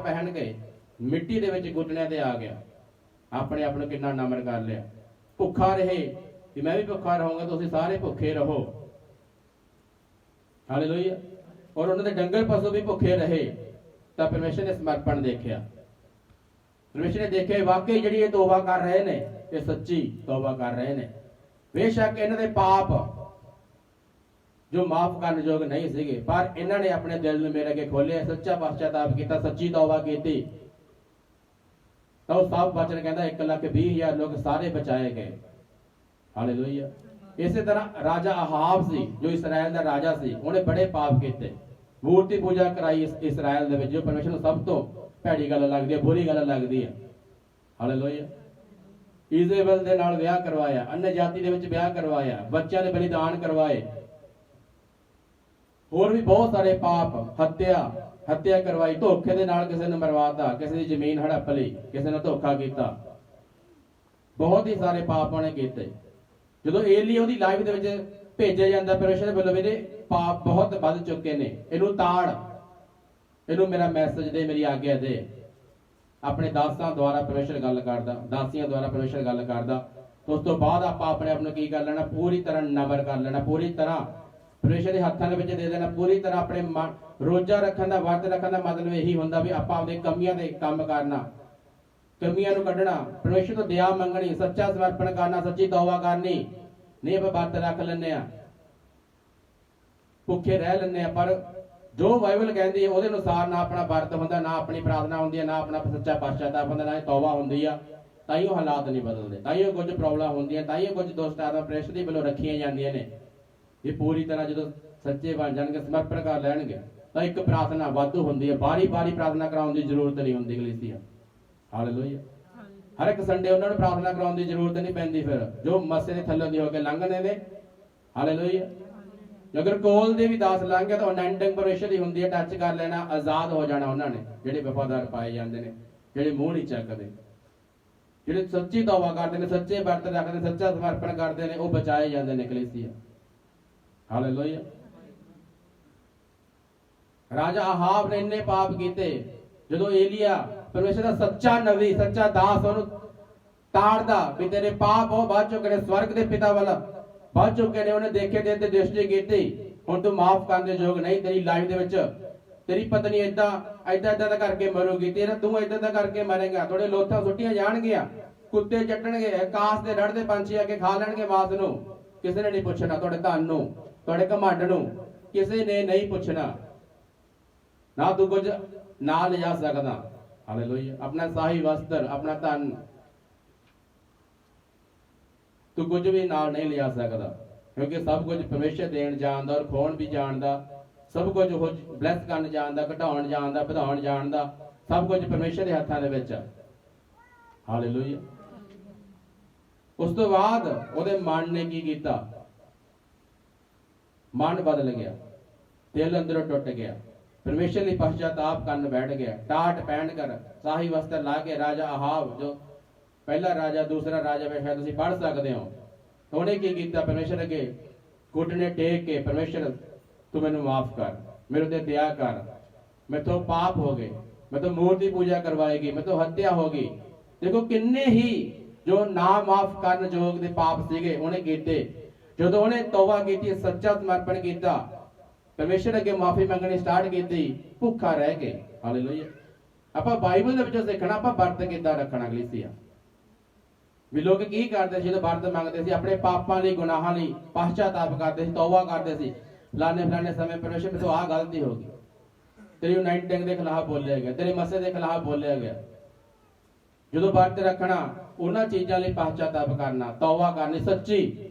S1: ਪਹਿਨ ਕੇ ਮਿੱਟੀ ਦੇ ਵਿੱਚ ਗੁੱਟਣਿਆਂ ਤੇ ਆ ਗਿਆ। ਆਪਣੇ ਆਪ ਨੂੰ ਕਿੰਨਾ ਨਮਰ ਕਰ ਲਿਆ। ਭੁੱਖਾ ਰਹੇ। ਕਿ ਮੈਂ ਵੀ ਭੁੱਖਾ ਰਹੂੰਗਾ, ਤੁਸੀਂ ਸਾਰੇ ਭੁੱਖੇ ਰਹੋ। ਹਾਲੇਲੂਇਆ ਔਰ ਉਹਨਾਂ ਦੇ ਡੰਗਰ ਪਸ਼ੂ ਵੀ ਭੁੱਖੇ ਰਹੇ। ਤਾਂ ਪਰਮੇਸ਼ਰ ਨੇ ਸਮਰਪਣ ਦੇਖਿਆ। ਪਰਮੇਸ਼ਰ ਨੇ ਦੇਖਿਆ ਵਾਕਈ ਜਿਹੜੀ ਇਹ ਤੋਬਾ ਕਰ ਰਹੇ ਨੇ, ਇਹ ਸੱਚੀ ਤੋਬਾ ਕਰ ਰਹੇ ਨੇ। ਬੇਸ਼ੱਕ ਇਹਨਾਂ ਦੇ ਪਾਪ ਜੋ ਮਾਫ ਕਰਨ ਯੋਗ ਨਹੀਂ ਸੀਗੇ, ਪਰ ਇਹਨਾਂ ਨੇ ਆਪਣੇ ਦਿਲ ਨੂੰ ਮੇਰੇ ਅੱਗੇ ਖੋਲ੍ਹਿਆ, ਸੱਚਾ ਪਛਤਾਵਾ ਕੀਤਾ, ਸੱਚੀ ਤੌਬਾ ਕੀਤੀ। ਤਾਂ ਉਹ ਸਭ ਵਚਨ ਕਹਿੰਦਾ 1 ਲੱਖ 20 ਹਜ਼ਾਰ ਲੋਕ ਸਾਰੇ ਬਚਾਏ ਗਏ। ਹਾਲੇਲੂਇਆ। ਇਸੇ ਤਰ੍ਹਾਂ ਰਾਜਾ ਆਹਾਬ ਸੀ, ਜੋ ਇਸਰਾਇਲ ਦਾ ਰਾਜਾ ਸੀ, ਉਹਨੇ ਬੜੇ ਪਾਪ ਕੀਤੇ। ਮੂਰਤੀ ਪੂਜਾ ਕਰਾਈ ਇਸਰਾਇਲ ਦੇ ਵਿੱਚ, ਜੋ ਪਰਮੇਸ਼ਰ ਨੂੰ ਸਭ ਤੋਂ ਭੈੜੀ ਗੱਲ ਲੱਗਦੀ ਹੈ ਬੁਰੀ ਗੱਲ ਲੱਗਦੀ ਹੈ ਹਾਲੇਲੂਇਆ ਇਜ਼ੇਬਲ ਦੇ ਨਾਲ ਵਿਆਹ ਕਰਵਾਇਆ ਅન્ય ਜਾਤੀ ਦੇ ਵਿੱਚ ਵਿਆਹ ਕਰਵਾਇਆ, ਬੱਚਿਆਂ ਦੇ ਬਲੀਦਾਨ ਕਰਵਾਏ। ਹੋਰ ਵੀ ਬਹੁਤ ਸਾਰੇ ਪਾਪ, ਹੱਤਿਆ ਹੱਤਿਆ ਕਰਵਾਈ, ਧੋਖੇ ਦੇ ਨਾਲ ਕਿਸੇ ਨੂੰ ਮਰਵਾਤਾ, ਕਿਸੇ ਦੀ ਜ਼ਮੀਨ ਹੜੱਪ ਲਈ, ਕਿਸੇ ਨਾਲ ਧੋਖਾ ਕੀਤਾ। ਬਹੁਤ ਹੀ ਸਾਰੇ ਪਾਪ ਉਹਨੇ ਕੀਤੇ। ਜਦੋਂ ਏਲੀ ਉਹਦੀ ਲਾਈਫ ਦੇ ਵਿੱਚ ਭੇਜਿਆ ਜਾਂਦਾ ਪਰਮੇਸ਼ਰ ਦੇ ਵੱਲੋਂ ਇਹਦੇ ਪਾਪ ਬਹੁਤ ਵੱਧ ਚੁੱਕੇ ਨੇ। ਇਹਨੂੰ ਤਾੜ ਇਹਨੂੰ ਮੇਰਾ ਮੈਸੇਜ ਦੇ, ਮੇਰੀ ਆਗਿਆ ਦੇ। ਆਪਣੇ ਦਾਸਾਂ ਦੁਆਰਾ ਪਰਮੇਸ਼ਰ ਗੱਲ ਕਰਦਾ, ਦਾਸੀਆਂ ਦੁਆਰਾ ਪਰਮੇਸ਼ਰ ਗੱਲ ਕਰਦਾ। ਉਸ ਤੋਂ ਬਾਅਦ ਆਪਾਂ ਆਪਣੇ ਆਪ ਨੂੰ ਕੀ ਕਰ ਲੈਣਾ? ਪੂਰੀ ਤਰ੍ਹਾਂ ਨਮਰ ਕਰ ਲੈਣਾ, ਪੂਰੀ ਤਰ੍ਹਾਂ। ਪਰਮੇਸ਼ਰ ਦੇ ਹੱਥਾਂ ਦੇ ਵਿੱਚ ਦੇ ਦੇਣਾ, ਪੂਰੀ ਤਰ੍ਹਾਂ ਆਪਣੇ ਰੋਜ਼ਾ ਰੱਖਣ ਦਾ, ਵਰਤ ਰੱਖਣ ਦਾ ਮਤਲਬ ਇਹੀ ਹੁੰਦਾ ਵੀ ਆਪਾਂ ਆਪਦੇ ਕਮੀਆਂ ਦੇ ਕੰਮ ਕਰਨਾ। ਕਮੀਆਂ ਨੂੰ ਕੱਢਣਾ, ਪਰਮੇਸ਼ਰ ਤੋਂ ਦਇਆ ਮੰਗਣੀ, ਸੱਚਾ ਸਮਰਪਣ ਕਰਨਾ, ਸੱਚੀ ਤੌਬਾ ਕਰਨੀ। ਨਹੀਂ ਆਪਾਂ ਵਰਤ ਰੱਖ ਲੈਂਦੇ ਆ ਭੁੱਖੇ ਰਹਿ ਲੈਂਦੇ ਆ ਪਰ ਜੋ ਬਾਈਬਲ ਕਹਿੰਦੀ ਹੈ ਉਹਦੇ ਅਨੁਸਾਰ ਨਾ ਆਪਣਾ ਵਰਤ ਹੁੰਦਾ ਨਾ ਆਪਣੀ ਪ੍ਰਾਰਥਨਾ ਹੁੰਦੀ ਹੈ ਨਾ ਆਪਣਾ ਸੱਚਾ ਪਛਤਾਵਾ ਹੁੰਦਾ ਨਾ ਤੌਬਾ ਹੁੰਦੀ ਆ ਤਾਂ ਹੀ ਉਹ ਹਾਲਾਤ ਨਹੀਂ ਬਦਲਦੇ ਤਾਂ ਹੀ ਉਹ ਕੁਝ ਪ੍ਰੋਬਲਮ ਹੁੰਦੀਆਂ ਤਾਂ ਹੀ ਉਹ ਕੁਝ ਦੋਸਤ ਆਦਮ ਪ੍ਰੇਸ਼ਰ ਦੀ ਵੱਲੋਂ ਰੱਖੀਆਂ ਜਾਂਦੀਆਂ ਨੇ। ਇਹ ਪੂਰੀ ਤਰ੍ਹਾਂ ਜਦੋਂ ਸੱਚੇ ਬਣ ਜਾਣਗੇ ਸਮਰਪਣ ਕਰ ਲੈਣਗੇ ਤਾਂ ਇੱਕ ਪ੍ਰਾਰਥਨਾ ਵਾਧੂ ਹੁੰਦੀ ਹੈ ਬਾਰੀ ਬਾਰੀ ਪ੍ਰਾਰਥਨਾ ਕਰਾਉਣ ਦੀ ਜ਼ਰੂਰਤ ਨਹੀਂ ਹੁੰਦੀ ਕਲੀਸਿਆ। ਹਾਲੇਲੂਇਆ। ਹਰ ਇੱਕ ਸੰਡੇ ਉਹਨਾਂ ਨੂੰ ਪ੍ਰਾਰਥਨਾ ਕਰਾਉਣ ਦੀ ਜ਼ਰੂਰਤ ਨਹੀਂ ਪੈਂਦੀ ਫਿਰ ਜੋ ਮਸੇ ਦੇ ਥੱਲੇ ਦੀ ਹੋ ਕੇ ਲੰਘਦੇ ਨੇ। ਹਾਲੇਲੂਇਆ। ਅਗਰ ਕੋਲ ਦੇ ਵੀ ਦਾਸ ਲੰਘ ਗਿਆ ਤਾਂ ਅਨੈਂਡਿੰਗ ਪਰਮੇਸ਼ਰ ਦੀ ਹੁੰਦੀ ਹੈ ਟੱਚ ਕਰ ਲੈਣਾ, ਆਜ਼ਾਦ ਹੋ ਜਾਣਾ ਉਹਨਾਂ ਨੇ, ਜਿਹੜੇ ਵਫਾਦਾਰ ਪਾਏ ਜਾਂਦੇ ਨੇ, ਜਿਹੜੇ ਮੂੰਹ ਨਹੀਂ ਚੱਕਦੇ। ਜਿਹੜੇ ਸੱਚੀ ਤੌਬਾ ਕਰਦੇ ਨੇ, ਸੱਚੇ ਵਰਤ ਰੱਖਦੇ, ਸੱਚਾ ਸਮਰਪਣ ਕਰਦੇ ਨੇ, ਉਹ ਬਚਾਏ ਜਾਂਦੇ ਨੇ ਕਲੀਸਿਆ। ਹਾਲੇਲੂਇਆ ਰਾਜਾ ਆਹਾਬ ਨੇ ਇੰਨੇ ਪਾਪ ਕੀਤੇ, ਜਦੋਂ ਏਲੀਆ ਪਰਮੇਸ਼ਰ ਦਾ ਸੱਚਾ ਨਬੀ, ਸੱਚਾ ਦਾਸ ਉਹਨੂੰ ਤਾੜਦਾ ਵੀ ਤੇਰੇ ਪਾਪ ਉਹ ਵੱਧ ਚੁੱਕੇ ਨੇ ਸਵਰਗ ਦੇ ਪਿਤਾ ਵੱਲ। ਵੱਧ ਚੁੱਕੇ ਨੇ, ਉਹਨੇ ਦੇਖੇ ਤੇ ਤੇ ਦ੍ਰਿਸ਼ਟੀ ਕੀਤੀ ਹੁਣ ਤੂੰ ਮਾਫ ਕਰਨ ਦੇ ਯੋਗ ਨਹੀਂ, ਤੇਰੀ ਲਾਈਫ ਦੇ ਵਿੱਚ ਤੇਰੀ ਪਤਨੀ ਏਦਾਂ ਏਦਾਂ ਏਦਾਂ ਦਾ ਕਰਕੇ ਮਰੂਗੀ। ਤੇਰਾ, ਤੂੰ ਏਦਾਂ ਦਾ ਕਰਕੇ ਮਰੇਗਾ। ਥੋੜੇ ਲੋਥਾਂ ਸੁੱਟੀਆਂ ਜਾਣਗੀਆਂ। ਕੁੱਤੇ ਚੱਟਣਗੇ ਆਕਾਸ਼ ਦੇ ਰੜਦੇ ਪੰਛੀ ਆ ਕੇ ਖਾ ਲੈਣਗੇ ਮਾਸ ਨੂੰ। ਕਿਸੇ ਨੇ ਨਹੀਂ ਪੁੱਛਣਾ ਤੁਹਾਡੇ ਧਨ ਨੂੰ, ਤੁਹਾਡੇ ਘਮੰਡ ਨੂੰ। ਕਿਸੇ ਨੇ ਨਹੀਂ ਪੁੱਛਣਾ। ਨਾ ਤੂੰ ਕੁਝ ਨਾ ਲਿਜਾ ਸਕਦਾ। ਹਾਲੇਲੂਇਆ ਆਪਣਾ ਸਾਹੀ ਵਸਤਰ, ਆਪਣਾ ਧਨ। ਤੂੰ ਕੁਝ ਵੀ ਨਾਲ ਨਹੀਂ ਲਿਆ ਸਕਦਾ, ਕਿਉਂਕਿ ਸਭ ਕੁਝ ਪਰਮੇਸ਼ਰ ਦੇਣ ਜਾਣਦਾ ਔਰ ਖੋਣ ਵੀ ਜਾਣਦਾ ਸਭ ਕੁਝ ਉਹ ਬਲੈਸ ਕਰਨ ਜਾਣਦਾ ਘਟਾਉਣ ਜਾਣਦਾ ਵਧਾਉਣ ਜਾਣਦਾ ਸਭ ਕੁਝ ਪਰਮੇਸ਼ਰ ਦੇ ਹੱਥਾਂ ਦੇ ਵਿੱਚ ਹੈ ਹਾਲੇਲੂਇਆ ਉਸ ਤੋਂ ਬਾਅਦ ਉਹਦੇ ਮਨ ਨੇ ਕੀ ਕੀਤਾ? ਮਨ ਬਦਲ ਗਿਆ। ਦਿਲ ਅੰਦਰੋਂ ਟੁੱਟ ਗਿਆ। ਪਰਮੇਸ਼ਰ ਲਈ ਪਛਤਾਪ ਕਰਨ ਬੈਠ ਗਿਆ। ਟਾਟ ਪਹਿਣ ਕਰ, ਸਾਹੀ ਵਸਤਰ ਲਾ ਕੇ ਰਾਜਾ ਆਹਾਬ ਜੋ ਪਹਿਲਾ ਰਾਜਾ, ਦੂਸਰਾ ਰਾਜਾ ਵੇ ਤੁਸੀਂ ਪੜ੍ਹ ਸਕਦੇ ਹੋ। ਉਹਨੇ ਕੀ ਕੀਤਾ ਪਰਮੇਸ਼ਰ ਅੱਗੇ? ਘੁੱਟਨੇ ਟੇਕ ਕੇ ਪਰਮੇਸ਼ਰ, ਤੂੰ ਮੈਨੂੰ ਮਾਫ ਕਰ, ਮੇਰੇ ਤੇ ਦਇਆ ਕਰ। ਮੈਥੋਂ ਪਾਪ ਹੋ ਗਏ। ਮੈਥੋਂ ਮੂਰਤੀ ਪੂਜਾ ਕਰਵਾਏਗੀ, ਮੈਥੋਂ ਹੱਤਿਆ ਹੋ ਗਈ। ਦੇਖੋ ਕਿੰਨੇ ਹੀ ਜੋ ਨਾ ਮਾਫ ਕਰਨ ਯੋਗ ਦੇ ਪਾਪ ਸੀਗੇ, ਉਹਨੇ ਕੀਤੇ। ਜਦੋਂ ਉਹਨੇ ਤੌਬਾ ਕੀਤੀ, ਸੱਚਾ ਸਮਰਪਣ ਕੀਤਾ, ਪਰਮੇਸ਼ਰ ਅੱਗੇ ਮਾਫੀ ਮੰਗਣੀ ਸਟਾਰਟ ਕੀਤੀ, ਭੁੱਖਾ ਰਹਿ ਕੇ। ਹਾਲੇਲੂਇਆ। ਆਪਾਂ ਬਾਈਬਲ ਦੇ ਵਿੱਚੋਂ ਸਿੱਖਣਾ, ਆਪਾਂ ਵਰਤ ਕਿੱਦਾਂ ਰੱਖਣਾ ਸੀ ਵੀ ਲੋਕ ਕੀ ਕਰਦੇ ਸੀ ਜਦੋਂ ਵਰਤ ਮੰਗਦੇ ਸੀ, ਆਪਣੇ ਪਾਪਾਂ ਲਈ, ਗੁਨਾਹਾਂ ਲਈ ਪਛਤਾਪ ਕਰਦੇ ਸੀ, ਤੌਬਾ ਕਰਦੇ ਸੀ। ਫਲਾਣੇ ਫਲਾਣੇ ਸਮੇਂ ਪਰਮੇਸ਼ਰ ਮੇਰੇ ਤੋਂ ਆਹ ਗਲਤੀ ਹੋ ਗਈ। ਤੇਰੀ ਯੂਨਾਈਟਿੰਗ ਦੇ ਖਿਲਾਫ ਬੋਲਿਆ ਗਿਆ, ਤੇਰੇ ਮਸੇ ਦੇ ਖਿਲਾਫ ਬੋਲਿਆ ਗਿਆ। ਜਦੋਂ ਵਰਤ ਰੱਖਣਾ, ਉਹਨਾਂ ਚੀਜ਼ਾਂ ਲਈ ਪਛਤਾਪ ਕਰਨਾ, ਤੌਬਾ ਕਰਨੀ ਸੱਚੀ।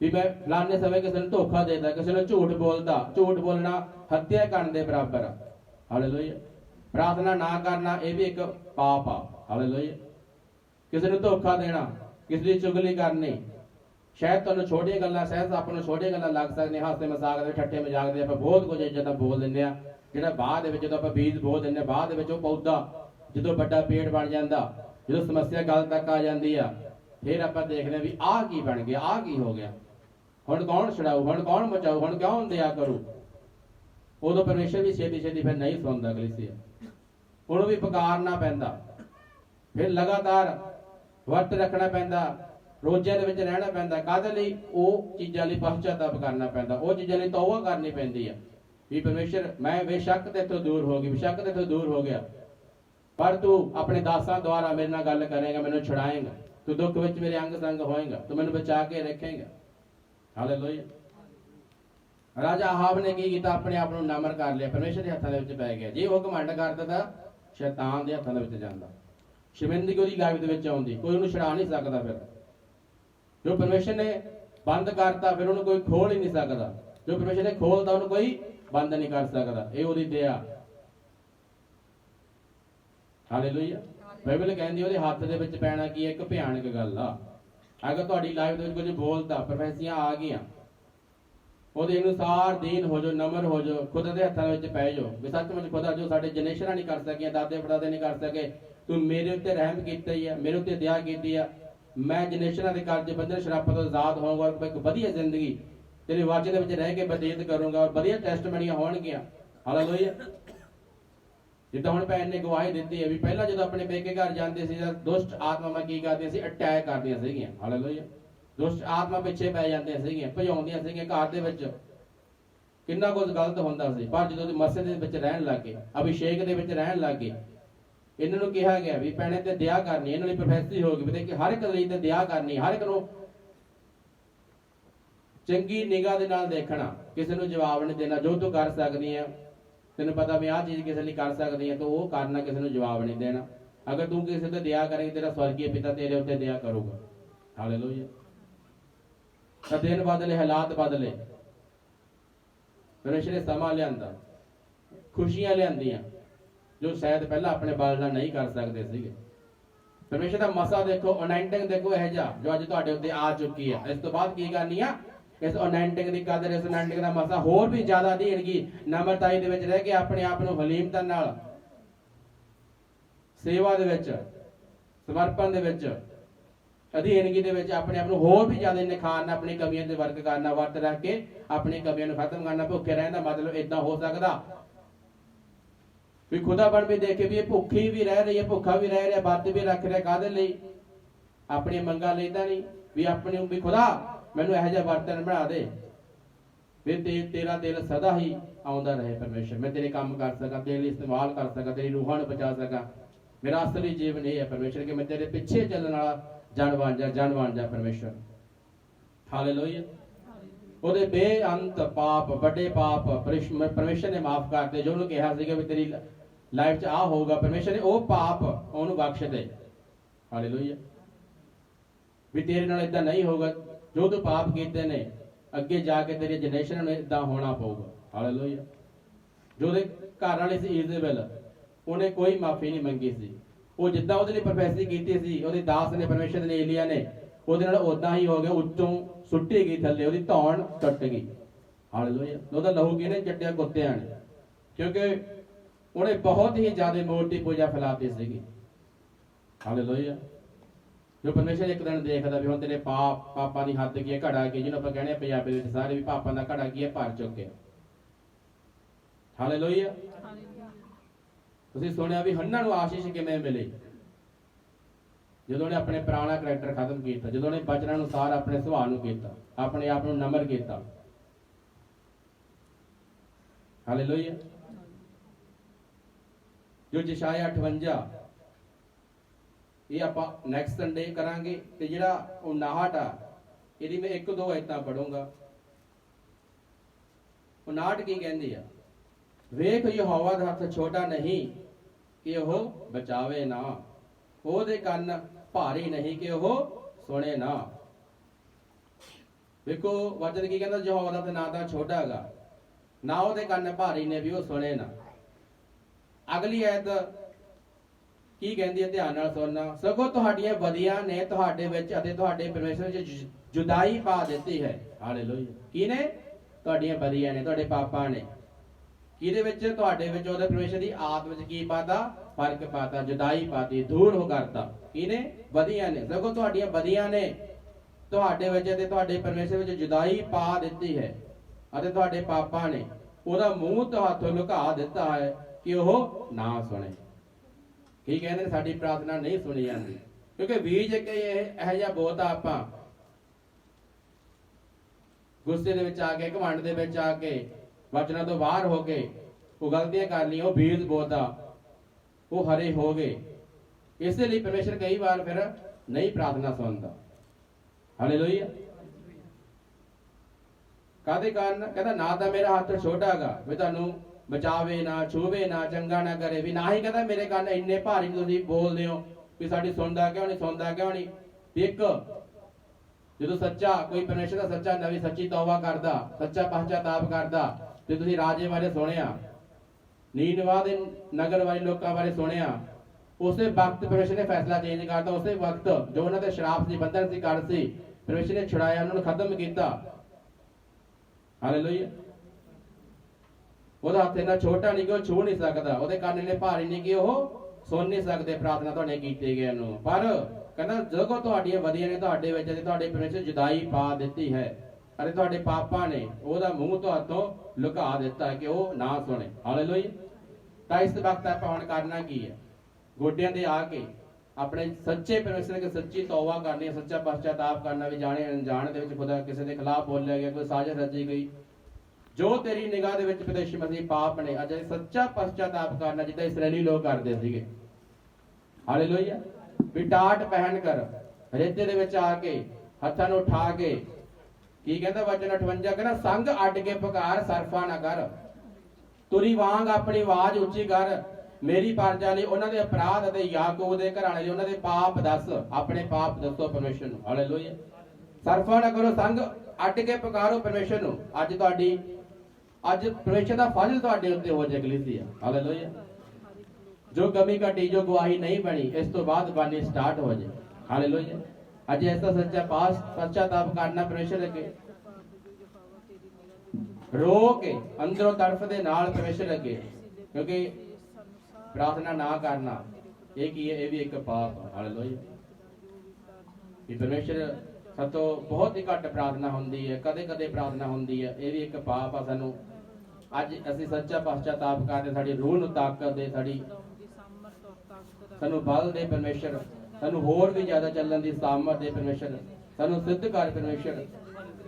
S1: ਵੀ ਮੈਂ ਫਲਾਣੇ ਸਮੇਂ ਕਿਸੇ ਨੂੰ ਧੋਖਾ ਦੇਦਾ, ਕਿਸੇ ਨੂੰ ਝੂਠ ਬੋਲਦਾ, ਝੂਠ ਬੋਲਣਾ ਹੱਤਿਆ ਕਰਨ ਦੇ ਬਰਾਬਰ ਆ। ਹਾਲੇਲੂਇਆ ਪ੍ਰਾਰਥਨਾ ਨਾ ਕਰਨਾ, ਇਹ ਵੀ ਇੱਕ ਪਾਪ ਆ। ਹਾਲੇਲੂਇਆ ਕਿਸੇ ਨੂੰ ਧੋਖਾ ਦੇਣਾ, ਕਿਸੇ ਦੀ ਚੁਗਲੀ ਕਰਨੀ। ਸ਼ਾਇਦ ਤੁਹਾਨੂੰ ਛੋਟੀਆਂ ਗੱਲਾਂ ਸਹਿਜ ਆਪਾਂ ਛੋਟੀਆਂ ਗੱਲਾਂ ਲੱਗ ਸਕਦੀਆਂ, ਹਾਸੇ ਮਜ਼ਾਕ ਦੇ, ਠੱਠੇ ਮਜ਼ਾਕ ਦੇ, ਆਪਾਂ ਬਹੁਤ ਕੁਝ ਇੱਦਾਂ ਬੋਲ ਦਿੰਦੇ ਆ ਜਿਹੜਾ ਬਾਅਦ ਦੇ ਵਿੱਚ ਜਦੋਂ ਆਪਾਂ ਬੀਜ ਬੋਲ ਦਿੰਦੇ ਆ ਬਾਅਦ ਦੇ ਵਿੱਚ ਉਹ ਪੌਦਾ, ਜਦੋਂ ਵੱਡਾ ਪੇੜ ਬਣ ਜਾਂਦਾ, ਜਦੋਂ ਸਮੱਸਿਆ ਗੱਲ ਤੱਕ ਆ ਜਾਂਦੀ ਆ, ਫਿਰ ਆਪਾਂ ਦੇਖਦੇ ਆ ਵੀ ਆਹ ਕੀ ਬਣ ਗਿਆ, ਆਹ ਕੀ ਹੋ ਗਿਆ। ਹੁਣ ਕੌਣ ਛਡਾਊ, ਹੁਣ ਕੌਣ ਬਚਾਊ, ਹੁਣ ਕਿਉਂ ਦਿਆ ਕਰੂ? ਉਦੋਂ ਪਰਮੇਸ਼ਰ ਵੀ ਛੇਤੀ ਛੇਤੀ ਫਿਰ ਨਹੀਂ ਸੁਣਦਾ ਸੀ ਉਹਨੂੰ ਵੀ ਪਕਾਰਨਾ ਪੈਂਦਾ। ਫਿਰ ਲਗਾਤਾਰ ਵਰਤ ਰੱਖਣਾ ਪੈਂਦਾ, ਰੋਜ਼ਿਆਂ ਦੇ ਵਿੱਚ ਰਹਿਣਾ ਪੈਂਦਾ। ਕਾਹਦੇ ਲਈ? ਉਹ ਚੀਜ਼ਾਂ ਲਈ ਪਛਤਾਪ ਕਰਨਾ ਪੈਂਦਾ। ਉਹ ਚੀਜ਼ਾਂ ਲਈ ਤੌਬਾ ਕਰਨੀ ਪੈਂਦੀ ਆ। ਵੀ ਪਰਮੇਸ਼ਰ, ਮੈਂ ਬੇਸ਼ੱਕ ਤੇ ਤੋਂ ਦੂਰ ਹੋ ਗਈ ਬੇਸ਼ੱਕ ਤੇ ਤੋਂ ਦੂਰ ਹੋ ਗਿਆ। ਪਰ ਤੂੰ ਆਪਣੇ ਦਾਸਾਂ ਦੁਆਰਾ ਮੇਰੇ ਨਾਲ ਗੱਲ ਕਰੇਗਾ, ਮੈਨੂੰ ਛੁਡਾਏਗਾ। ਤੂੰ ਦੁੱਖ ਵਿੱਚ ਮੇਰੇ ਅੰਗ ਸੰਗ ਹੋਏਗਾ, ਤੂੰ ਮੈਨੂੰ ਬਚਾ ਕੇ ਰੱਖੇਗਾ। ਹਾਲੇਲੂਇਆ ਰਾਜਾ ਆਹਾਬ ਨੇ ਕੀ ਕੀਤਾ? ਆਪਣੇ ਆਪ ਨੂੰ ਨਮਰ ਕਰ ਲਿਆ। ਪਰਮੇਸ਼ਰ ਦੇ ਹੱਥਾਂ ਦੇ ਵਿੱਚ ਪੈ ਗਿਆ। ਜੇ ਉਹ ਘਮੰਡ ਕਰਦਾ ਤਾਂ ਸ਼ੈਤਾਨ ਦੇ ਹੱਥਾਂ ਦੇ ਵਿੱਚ ਜਾਂਦਾ। ਸ਼ਰਮਿੰਦਗੀ ਉਹਦੀ ਲਾਈਫ ਦੇ ਵਿੱਚ ਆਉਂਦੀ ਕੋਈ ਉਹਨੂੰ ਛੁਡਾ ਨਹੀਂ ਸਕਦਾ ਫਿਰ। ਜੋ ਪਰਮੇਸ਼ਰ ਨੇ ਬੰਦ ਕਰਤਾ, ਫਿਰ ਉਹਨੂੰ ਕੋਈ ਖੋਲ ਹੀ ਨਹੀਂ ਸਕਦਾ। ਜੋ ਪਰਮੇਸ਼ਰ ਨੇ ਖੋਲਤਾ, ਉਹਨੂੰ ਕੋਈ ਬੰਦ ਨਹੀਂ ਕਰ ਸਕਦਾ। ਇਹ ਉਹਦੀ ਦਇਆ। ਹਾਲੇਲੂਇਆ ਬਾਈਬਲ ਕਹਿੰਦੀ ਉਹਦੇ ਹੱਥ ਦੇ ਵਿੱਚ ਪੈਣਾ ਕੀ ਇੱਕ ਭਿਆਨਕ ਗੱਲ ਆ। ਅਗਰ ਤੁਹਾਡੀ ਲਾਈਫ ਦੇ ਵਿੱਚ ਕੁਝ ਬੋਲਦਾ ਪ੍ਰੋਫੈਸੀਆਂ ਆ ਗਈਆਂ, ਉਹਦੇ ਅਨੁਸਾਰ ਦੀਨ ਹੋ ਜਾਓ, ਨਮਰ ਹੋ ਜਾਓ, ਖੁਦਾ ਦੇ ਹੱਥਾਂ ਵਿੱਚ ਪੈ ਜਾਓ। ਵੀ ਸੱਚਮੁੱਚ ਖੁਦਾ ਜੋ ਸਾਡੇ ਜਨਰੇਸ਼ਨਾਂ ਨਹੀਂ ਕਰ ਸਕੀਆਂ ਦਾਦੇ ਪੜਦਾਦੇ ਨਹੀਂ ਕਰ ਸਕੇ ਤੂੰ ਮੇਰੇ ਉੱਤੇ ਰਹਿਮ ਕੀਤਾ ਹੀ ਆ, ਮੇਰੇ ਉੱਤੇ ਦਇਆ ਕੀਤੀ ਆ। ਮੈਂ ਜਨਰੇਸ਼ਨਾਂ ਦੇ ਕਰਜ਼ੇ ਬੰਧਨ ਸ਼ਰਾਬਾਂ ਤੋਂ ਆਜ਼ਾਦ ਹੋਵਾਂਗਾ ਔਰ ਇੱਕ ਵਧੀਆ ਜ਼ਿੰਦਗੀ ਤੇਰੇ ਵਾਚੇ ਦੇ ਵਿੱਚ ਰਹਿ ਕੇ ਬਤੀਤ ਕਰੂੰਗਾ ਔਰ ਵਧੀਆ ਟੈਸਟਮਨੀਆਂ ਹੋਣਗੀਆਂ। ਹਾਲੇਲੂਇਆ ਜਿੱਦਾਂ ਹੁਣ ਭੈਣ ਨੇ ਗਵਾਹੀ ਦਿੱਤੀ ਹੈ ਵੀ ਪਹਿਲਾਂ ਜਦੋਂ ਆਪਣੇ ਪੇਕੇ ਘਰ ਜਾਂਦੇ ਸੀ ਤਾਂ ਦੁਸ਼ਟ ਆਤਮਾਵਾਂ ਕੀ ਕਰਦੀਆਂ ਸੀ? ਅਟੈਕ ਕਰਦੀਆਂ ਸੀਗੀਆਂ। ਹਾਲੇਲੂਇਆ ਦੁਸ਼ਟ ਆਤਮਾ ਪਿੱਛੇ ਪੈ ਜਾਂਦੀਆਂ ਸੀਗੀਆਂ, ਭਜਾਉਂਦੀਆਂ ਸੀਗੀਆਂ ਘਰ ਦੇ ਵਿੱਚ। ਕਿੰਨਾ ਕੁਝ ਗਲਤ ਹੁੰਦਾ ਸੀ। ਪਰ ਜਦੋਂ ਦੀ ਦੇ ਵਿੱਚ ਰਹਿਣ ਲੱਗੇ ਅਭਿਸ਼ੇਕ ਦੇ ਵਿੱਚ ਰਹਿਣ ਲੱਗੇ ਇਹਨਾਂ ਨੂੰ ਕਿਹਾ ਗਿਆ ਵੀ ਭੈਣੇ ਤੇ ਦਇਆ ਕਰਨੀ, ਇਹਨਾਂ ਲਈ ਪ੍ਰੋਫੈਸਰੀ ਹੋ ਗਈ ਵੀ ਕਿ ਹਰ ਇੱਕ ਲਈ ਤੇ ਦਇਆ ਕਰਨੀ, ਹਰ ਇੱਕ ਨੂੰ ਚੰਗੀ ਨਿਗਾਹ ਦੇ ਨਾਲ ਦੇਖਣਾ, ਕਿਸੇ ਨੂੰ ਜਵਾਬ ਨਹੀਂ ਦੇਣਾ, ਜੋ ਤੂੰ ਕਰ ਸਕਦੀ ਹੈ ਤੈਨੂੰ ਪਤਾ ਵੀ ਆਹ ਚੀਜ਼ ਕਿਸੇ ਲਈ ਕਰ ਸਕਦੀ ਹੈ ਤਾਂ ਉਹ ਕਰਨਾ, ਕਿਸੇ ਨੂੰ ਜਵਾਬ ਨਹੀਂ ਦੇਣਾ। ਅਗਰ ਤੂੰ ਕਿਸੇ ਤੇ ਦਇਆ ਕਰੇਂਗੀ, ਤੇਰਾ ਸਵਰਗੀ ਪਿਤਾ ਤੇਰੇ ਉੱਤੇ ਦਇਆ ਕਰੂਗਾ। ਹਾਲੇਲੂਇਆ ਤਾਂ ਦਿਨ ਬਦਲੇ, ਹਾਲਾਤ ਬਦਲੇ। ਪਰਮੇਸ਼ਰ ਨੇ ਸਮਾਂ ਲਿਆਂਦਾ, ਖੁਸ਼ੀਆਂ ਲਿਆਂਦੀਆਂ। ਜੋ ਸ਼ਾਇਦ ਪਹਿਲਾਂ ਆਪਣੇ ਬਲ ਨਾਲ ਨਹੀਂ ਕਰ ਸਕਦੇ ਸੀਗੇ। ਪਰਮੇਸ਼ਰ ਦਾ ਮਸਾ ਦੇਖੋ ਅਨੈਂਟਿੰਗ ਦੇਖੋ ਇਹ ਜਾ ਜੋ ਅੱਜ ਤੁਹਾਡੇ ਉੱਤੇ ਆ ਚੁੱਕੀ ਹੈ। ਇਸ ਤੋਂ ਬਾਅਦ ਕੀ ਕਰਨੀ ਆ? ਇਸ ਅਨੈਂਟਿੰਗ ਦੀ ਕਦਰ, ਇਸ ਅਨੈਂਟਿੰਗ ਦਾ ਮਸਾ ਹੋਰ ਵੀ ਜ਼ਿਆਦਾ ਦੇਣਗੀ। ਨਮਰਤਾਈ ਦੇ ਵਿੱਚ ਰਹਿ ਕੇ ਆਪਣੇ ਆਪ ਨੂੰ ਹਲੀਮਤਾ ਨਾਲ, ਸੇਵਾ ਦੇ ਵਿੱਚ, ਸਮਰਪਣ ਦੇ ਵਿੱਚ, ਅਧੀਨਗੀ ਦੇ ਵਿੱਚ ਆਪਣੇ ਆਪ ਨੂੰ ਹੋਰ ਵੀ ਜ਼ਿਆਦਾ ਨਿਖਾਰਨਾ ਆਪਣੀ ਕਮੀਆਂ ਤੇ ਵਰਕ ਕਰਨਾ, ਵਰਤ ਰੱਖ ਕੇ ਆਪਣੀ ਕਮੀਆਂ ਨੂੰ ਖਤਮ ਕਰਨਾ, ਭੁੱਖੇ ਰਹਿਣ ਦਾ ਮਤਲਬ ਇਦਾਂ ਹੋ ਸਕਦਾ। ਵੀ ਖੁਦਾ ਬਣ ਵੀ ਦੇਖੇ ਵੀ ਇਹ ਭੁੱਖੀ ਵੀ ਰਹਿ ਰਹੀ ਹੈ, ਭੁੱਖਾ ਵੀ ਰਹਿ ਰਿਹਾ ਵਰਤ ਵੀ ਰੱਖ ਰਿਹਾ ਕਾਦੇ ਲਈ? ਆਪਣੀ ਮੰਗਾਂ ਲਈ ਤਾਂ ਨਹੀਂ, ਵੀ ਆਪਣੇ ਵੀ ਖੁਦਾ, ਮੈਨੂੰ ਇਹੋ ਜਿਹਾ ਵਰਤਨ ਬਣਾ ਦੇ। ਵੀ ਤੇ ਤੇਰਾ ਦਿਲ ਸਦਾ ਹੀ ਆਉਂਦਾ ਰਹੇ ਪਰਮੇਸ਼ਰ। ਮੈਂ ਤੇਰੇ ਕੰਮ ਕਰ ਸਕਾਂ, ਤੇਰੇ ਲਈ ਇਸਤੇਮਾਲ ਕਰ ਸਕਾਂ, ਤੇਰੀ ਰੂਹਾਂ ਨੂੰ ਬਚਾ ਸਕਾਂ। ਮੇਰਾ ਅਸਲੀ ਜੀਵਨ ਇਹ ਹੈ ਪਰਮੇਸ਼ਰ ਕਿ ਮੈਂ ਤੇਰੇ ਪਿੱਛੇ ਚੱਲਣ ਵਾਲਾ ਜਨ ਬਣ ਜਾ ਜਨ ਬਣ ਜਾ ਪਰਮੇਸ਼ਰ। ਹਾਲੇਲੂਇਆ ਉਹਦੇ ਬੇਅੰਤ ਪਾਪ, ਵੱਡੇ ਪਾਪ ਪਰਿਸ਼- ਪਰਮੇਸ਼ਰ ਨੇ ਮਾਫ ਕਰਦੇ ਜੋ ਉਹਨੂੰ ਕਿਹਾ ਸੀਗਾ ਵੀ ਤੇਰੀ ਲਾਈਫ 'ਚ ਆ ਹੋਊਗਾ, ਪਰਮੇਸ਼ਰ ਨੇ ਉਹ ਪਾਪ ਉਹਨੂੰ ਬਖਸ਼ ਦੇ। ਹਾਲੇਲੂਇਆ ਵੀ ਤੇਰੇ ਨਾਲ ਇਦਾਂ ਨਹੀਂ ਹੋਊਗਾ, ਜੋ ਤੂੰ ਪਾਪ ਕੀਤੇ ਨੇ, ਅੱਗੇ ਜਾ ਕੇ ਤੇਰੀ ਜਨਰੇਸ਼ਨ ਨੂੰ ਇਦਾਂ ਹੋਣਾ ਪਊਗਾ। ਹਾਲੇਲੂਇਆ ਜੋ ਉਹਦੇ ਘਰ ਵਾਲੇ ਸੀ ਇਜ਼ਬੈਲ ਉਹਨੇ ਕੋਈ ਮਾਫੀ ਨਹੀਂ ਮੰਗੀ ਸੀ। ਉਹ ਜਿੱਦਾਂ ਉਹਦੇ ਲਈ ਪ੍ਰੋਫੈਸੀ ਕੀਤੀ ਸੀ, ਉਹਦੇ ਦਾਸ ਨੇ, ਪਰਮੇਸ਼ਰ ਨੇ, ਏਲੀਆ ਨੇ, ਉਹਦੇ ਨਾਲ ਉਦਾਂ ਹੀ ਹੋ ਗਿਆ ਉੱਚੋਂ ਸੁੱਟੀ ਗਈ ਥੱਲੇ, ਉਹਦੀ ਧੌਣ ਟੁੱਟ ਗਈ। ਹਾਲੇਲੂਇਆ ਉਹਦਾ ਲਹੂ ਕਿਹਨੇ ਚੱਟਿਆ ਕੁੱਤਿਆਂ ਨੇ? ਕਿਉਂਕਿ ਉਹਨੇ ਬਹੁਤ ਹੀ ਜ਼ਿਆਦਾ ਮੂਰਤੀ ਪੂਜਾ ਫੈਲਾਤੀ ਸੀਗੀ। ਹਾਲੇਲੂਇਆ ਜੋ ਪਰਮੇਸ਼ਰ ਇੱਕ ਦਿਨ ਦੇਖਦਾ ਵੀ ਹੁਣ ਤੇਰੇ ਪਾਪ, ਪਾਪਾਂ ਦੀ ਹੱਦ ਕੀ ਹੈ, ਘੜਾ ਕੀ ਜਿਹਨੂੰ ਆਪਾਂ ਕਹਿੰਦੇ ਆ ਪੰਜਾਬੀ ਵਿੱਚ ਸਾਰੇ ਵੀ ਪਾਪਾਂ ਦਾ ਘੜਾ ਕੀ ਹੈ, ਭਰ ਚੁੱਕਿਆ ਹਾਲੇਲੂਇਆ ਤੁਸੀਂ ਸੁਣਿਆ ਵੀ ਹੰਨਾ ਨੂੰ ਆਸ਼ੀਸ਼ ਕਿਵੇਂ ਮਿਲੀ? ਜਦੋਂ ਉਹਨੇ ਆਪਣੇ ਪੁਰਾਣਾ ਕਰੈਕਟਰ ਖਤਮ ਕੀਤਾ, ਜਦੋਂ ਉਹਨੇ ਬਚਨਾਂ ਅਨੁਸਾਰ ਆਪਣੇ ਸੁਭਾਅ ਨੂੰ ਕੀਤਾ, ਆਪਣੇ ਆਪ ਨੂੰ ਨਮਰ ਕੀਤਾ। ਹਾਲੇਲੂਇਆ ਜੋ ਜਿਸ਼ਾਇਆ 58 ਇਹ ਆਪਾਂ ਨੈਕਸਟ ਸੰਡੇ ਕਰਾਂਗੇ ਤੇ ਜਿਹੜਾ ਉਹ 59 ਆ, ਇਹਦੀ ਮੈਂ ਇੱਕ ਦੋ ਐਤਾਂ ਪੜੂੰਗਾ ਉਹ 59 ਕੀ ਕਹਿੰਦੀ ਆ? ਵੇਖ ਯਹੋਵਾ ਦਾ ਹੱਥ ਛੋਟਾ ਨਹੀਂ ਕਿ ਉਹ ਬਚਾਵੇ ਨਾ। ਉਹਦੇ ਕੰਨ ਭਾਰੀ ਨਹੀਂ ਕਿ ਉਹ ਸੁਣੇ ਨਾ। ਵੇਖੋ, ਵਚਨ ਕੀ ਕਹਿੰਦਾ? ਯਹੋਵਾ ਦਾ ਤੇ ਨਾ ਤਾਂ ਛੋਟਾ ਹੈਗਾ। ਨਾ ਉਹਦੇ ਕੰਨ ਭਾਰੀ ਨੇ ਵੀ ਉਹ ਸੁਣੇ ਨਾ। ਅਗਲੀ ਐਤ ਕੀ ਕਹਿੰਦੀ ਹੈ? ਧਿਆਨ ਨਾਲ ਸੁਣਨਾ। ਸਗੋਂ ਤੁਹਾਡੀਆਂ ਬਦੀਆਂ ਨੇ ਤੁਹਾਡੇ ਵਿੱਚ ਅਤੇ ਤੁਹਾਡੇ ਪਰਮੇਸ਼ਰ ਵਿੱਚ ਜੁਦਾਈ ਪਾ ਦਿੱਤੀ ਹੈ। ਹਾਲੇਲੂਇਆ ਕੀ ਤੁਹਾਡੀਆਂ ਬਦੀਆਂ ਨੇ, ਤੁਹਾਡੇ ਪਾਪਾਂ ਨੇ। ਕਿਹਦੇ ਵਿੱਚ? ਤੁਹਾਡੇ ਵਿੱਚ। ਉਹਦੇ ਪਰਮੇਸ਼ਰ ਦੀ ਆਤ ਵਿੱਚ ਕੀ ਪਾਤਾ? ਫ਼ਰਕ ਪਾਤਾ, ਜੁਦਾਈ ਪਾਤੀ, ਦੂਰ ਹੋ ਕਰਤਾ। ਕਿਹਨੇ? ਬਦੀਆਂ ਨੇ। ਸਗੋਂ ਤੁਹਾਡੀਆਂ ਬਦੀਆਂ ਨੇ। ਤੁਹਾਡੇ ਵਿੱਚ ਅਤੇ ਤੁਹਾਡੇ ਪਰਮੇਸ਼ਰ ਵਿੱਚ ਜੁਦਾਈ ਪਾ ਦਿੱਤੀ ਹੈ ਅਤੇ ਤੁਹਾਡੇ ਪਾਪਾਂ ਨੇ। ਉਹਦਾ ਮੂੰਹ ਤੁਹਾਥੋਂ ਲੁਕਾ ਦਿੱਤਾ ਹੈ। ਕਿ ਉਹ ਨਾ ਸੁਣੇ। ਕੀ ਕਹਿੰਦੇ ਨੇ, ਸਾਡੀ ਪ੍ਰਾਰਥਨਾ ਨਹੀਂ ਸੁਣੀ ਜਾਂਦੀ। ਕਿਉਂਕਿ ਬੀਜ ਇੱਕ ਇਹ ਇਹੋ ਜਿਹਾ ਬਹੁਤ ਆ ਆਪਾਂ। ਗੁੱਸੇ ਦੇ ਵਿੱਚ ਆ ਕੇ ਘਮੰਡ ਦੇ ਵਿੱਚ ਆ ਕੇ ਵਚਨਾਂ ਤੋਂ ਬਾਹਰ ਹੋ ਕੇ ਉਹ ਗਲਤੀਆਂ ਕਰ ਲਈਆਂ ਉਹ ਬੀਜ ਬਹੁਤ ਆ। ਉਹ ਹਰੇ ਹੋ ਗਏ। ਇਸੇ ਲਈ ਪਰਮੇਸ਼ਰ ਕਈ ਵਾਰ ਫਿਰ ਨਹੀਂ ਪ੍ਰਾਰਥਨਾ ਸੁਣਦਾ। ਹਾਲੇਲੂਇਆ ਕਾਦੇ ਕਾਰਨ? ਕਹਿੰਦਾ ਨਾ ਤਾਂ ਮੇਰਾ ਹੱਥ ਛੋਟਾ ਹੈਗਾ ਵੀ ਤੁਹਾਨੂੰ ਬਚਾਵੇ ਨਾ, ਛੂਵੇ ਨਾ, ਚੰਗਾ ਨਾ ਕਰੇ। ਵੀ ਨਾ ਹੀ ਕਹਿੰਦਾ ਮੇਰੇ ਕੰਨ ਇੰਨੇ ਭਾਰੀ ਤੁਸੀਂ ਬੋਲਦੇ ਹੋ ਵੀ ਸਾਡੀ ਸੁਣਦਾ ਕਿਉਂ ਨਹੀਂ, ਸੁਣਦਾ ਕਿਉਂ ਨਹੀਂ? ਇੱਕ, ਜਦੋਂ ਸੱਚਾ ਕੋਈ ਪਰਮੇਸ਼ਰ ਦਾ ਸੱਚਾ ਨਵੀਂ ਸੱਚੀ ਤੌਬਾ ਕਰਦਾ, ਸੱਚਾ ਪਛਤਾਪ ਕਰਦਾ, ਤੇ ਤੁਸੀਂ ਰਾਜੇ ਬਾਰੇ ਸੁਣਿਆ ਨੀਨਵਾ ਦੇ ਨਗਰ ਵਾਲੇ ਲੋਕਾਂ ਬਾਰੇ ਸੁਣਿਆ, ਉਸੇ ਵਕਤ ਪਰਮੇਸ਼ਰ ਨੇ ਫੈਸਲਾ ਚੇਂਜ ਕਰਤਾ, ਉਸੇ ਵਕਤ ਜੋ ਉਹਨਾਂ ਦੇ ਸ਼ਰਾਪ ਸੀ, ਬੰਧਨ ਸੀ ਕਰ ਸੀ, ਪਰਮੇਸ਼ਰ ਨੇ ਛੁਡਾਇਆ, ਉਹਨਾਂ ਨੂੰ ਖਤਮ ਕੀਤਾ। ਹਾਲੇਲੂਇਆ ਉਹਦਾ ਹੱਥ ਇੰਨਾ ਛੋਟਾ ਨਹੀਂ ਕਿ ਉਹ ਛੂ ਨਹੀਂ ਸਕਦਾ। ਉਹਦੇ ਕੰਨ ਇੰਨੇ ਭਾਰੀ ਨਹੀਂ ਕਿ ਉਹ ਸੁਣ ਨਹੀਂ ਸਕਦੇ ਪ੍ਰਾਰਥਨਾ ਤੁਹਾਡੇ ਕੀਤੇ ਗਏ ਨੂੰ। ਪਰ ਕਹਿੰਦਾ, ਜਦੋਂ ਤੁਹਾਡੀਆਂ ਵਧੀਆਂ ਨੇ ਤੁਹਾਡੇ ਵਿੱਚ ਤੇ ਤੁਹਾਡੇ ਪਰਮੇਸ਼ਰ ਜੁਦਾਈ ਪਾ ਦਿੱਤੀ ਹੈ ਅਤੇ ਤੁਹਾਡੇ ਪਾਪਾਂ ਨੇ ਉਹਦਾ ਮੂੰਹ ਤੁਹਾਤੋਂ ਲੁਕਾ ਦਿੱਤਾ ਕਿ ਉਹ ਨਾ ਸੁਣੇ। ਹਾਲੇਲੂਇਆ ਤਾਂ ਇਸ ਵਕਤ ਆਪਾਂ ਹੁਣ ਕਰਨਾ ਕੀ ਹੈ? ਗੋਡਿਆਂ ਦੇ ਆ ਕੇ ਆਪਣੇ ਸੱਚੇ ਪਰਮੇਸ਼ਰ ਦੇ ਸੱਚੀ ਤੌਬਾ ਕਰਨੀ ਹੈ, ਸੱਚਾ ਪਛਤਾਪ ਕਰਨਾ ਵੀ ਜਾਣੇ ਅਣਜਾਣ ਦੇ ਵਿੱਚ ਖੁਦਾ ਕਿਸੇ ਦੇ ਖਿਲਾਫ ਬੋਲਿਆ ਗਿਆ, ਕੋਈ ਸਾਜ਼ਿਸ਼ ਰਚੀ ਗਈ ਜੋ ਤੇਰੀ ਨਿਗਾਹ ਦੇ ਵਿੱਚ ਪਰਦੇਸ਼ੀ ਮਸੀਹ ਪਾਪ ਨੇ, ਅਜੇ ਸੱਚਾ ਪਛਤਾਪ ਕਰਨਾ ਜਿੱਦਾਂ ਇਸرائیਲੀ ਲੋਕ ਕਰਦੇ ਸੀਗੇ। ਹਾਲੇਲੂਇਆ ਬਿਟਾਟ ਪਹਿਨ ਕਰ, ਰੇਤੇ ਦੇ ਵਿੱਚ ਆ ਕੇ, ਹੱਥਾਂ ਨੂੰ ਉਠਾ ਕੇ, ਕੀ ਕਹਿੰਦਾ ਵਚਨ 58 ਕਹਿੰਦਾ ਸੰਗ ਅੱਡ ਕੇ ਪੁਕਾਰ, ਸਰਫਾ ਨਾ ਕਰ। ਤੁਰੀ ਵਾਂਗ ਆਪਣੀ ਆਵਾਜ਼ ਉੱਚੀ ਕਰ। ਮੇਰੀ ਪਰਜਾ ਲਈ ਉਹਨਾਂ ਦੇ ਅਪਰਾਧ ਅਤੇ ਯਾਕੂਬ ਦੇ ਘਰਾਣੇ ਲਈ ਉਹਨਾਂ ਦੇ ਪਾਪ ਦੱਸ। ਆਪਣੇ ਪਾਪ ਦੱਸੋ ਪਰਮੇਸ਼ਰ ਨੂੰ। ਹਾਲੇਲੂਇਆ ਸਰਫਾ ਨਾ ਕਰੋ, ਸੰਗ ਅੱਡ ਕੇ ਪਕਾਰੋ ਪਰਮੇਸ਼ਰ ਨੂੰ। ਅੱਜ ਤੁਹਾਡੀ ਅੱਜ ਪਰਮੇਸ਼ਰ ਦਾ ਫਜ਼ਲ ਤੁਹਾਡੇ ਉੱਤੇ ਹੋ ਜਗਲੀ ਸੀ ਹਾਲੇਲੂਇਆ ਜੋ ਕਮੀ ਘਟੀ, ਜੋ ਗਵਾਹੀ ਨਹੀਂ ਬਣੀ, ਇਸ ਤੋਂ ਬਾਅਦ ਬਾਣੀ ਸਟਾਰਟ ਹੋ ਜਾਏ। ਹਾਲੇਲੂਇਆ ਅੱਜ ਐਸਾ ਸੱਚਾ ਪਾਸ ਪਛਤਾਪ ਕਰਨਾ ਪਰਮੇਸ਼ਰ ਅੱਗੇ ਰੋ ਕੇ ਅੰਦਰੋਂ ਤੜਫ ਦੇ ਨਾਲ ਪਰਮੇਸ਼ਰ ਅੱਗੇ ਕਿਉਂਕਿ ਪ੍ਰਾਰਥਨਾ ਨਾ ਕਰਨਾ, ਇਹ ਕੀ ਹੈ? ਇਹ ਵੀ ਇੱਕ ਪਾਪ ਹੈ ਹਾਲੇਲੂਇਆ ਵੀ ਪਰਮੇਸ਼ਰ ਸਾਤੋਂ ਬਹੁਤ ਹੀ ਘੱਟ ਪ੍ਰਾਰਥਨਾ ਹੁੰਦੀ ਹੈ ਕਦੇ ਕਦੇ ਪ੍ਰਾਰਥਨਾ ਹੁੰਦੀ ਹੈ। ਇਹ ਵੀ ਇੱਕ ਪਾਪ ਆ ਸਾਨੂੰ ਅੱਜ ਅਸੀਂ ਸੱਚਾ ਪਛਤਾਪ ਕਰਦੇ, ਸਾਡੀ ਰੂਹ ਨੂੰ ਤਾਕਤ ਦੇ, ਸਾਡੀ ਸਾਨੂੰ ਬਲ ਦੇ ਪਰਮੇਸ਼ਰ ਸਾਨੂੰ ਹੋਰ ਵੀ ਜ਼ਿਆਦਾ ਚੱਲਣ ਦੀ ਸਾਮਰਥ ਦੇ ਪਰਮੇਸ਼ਰ ਸਾਨੂੰ ਸਿੱਧ ਕਰ ਪਰਮੇਸ਼ਰ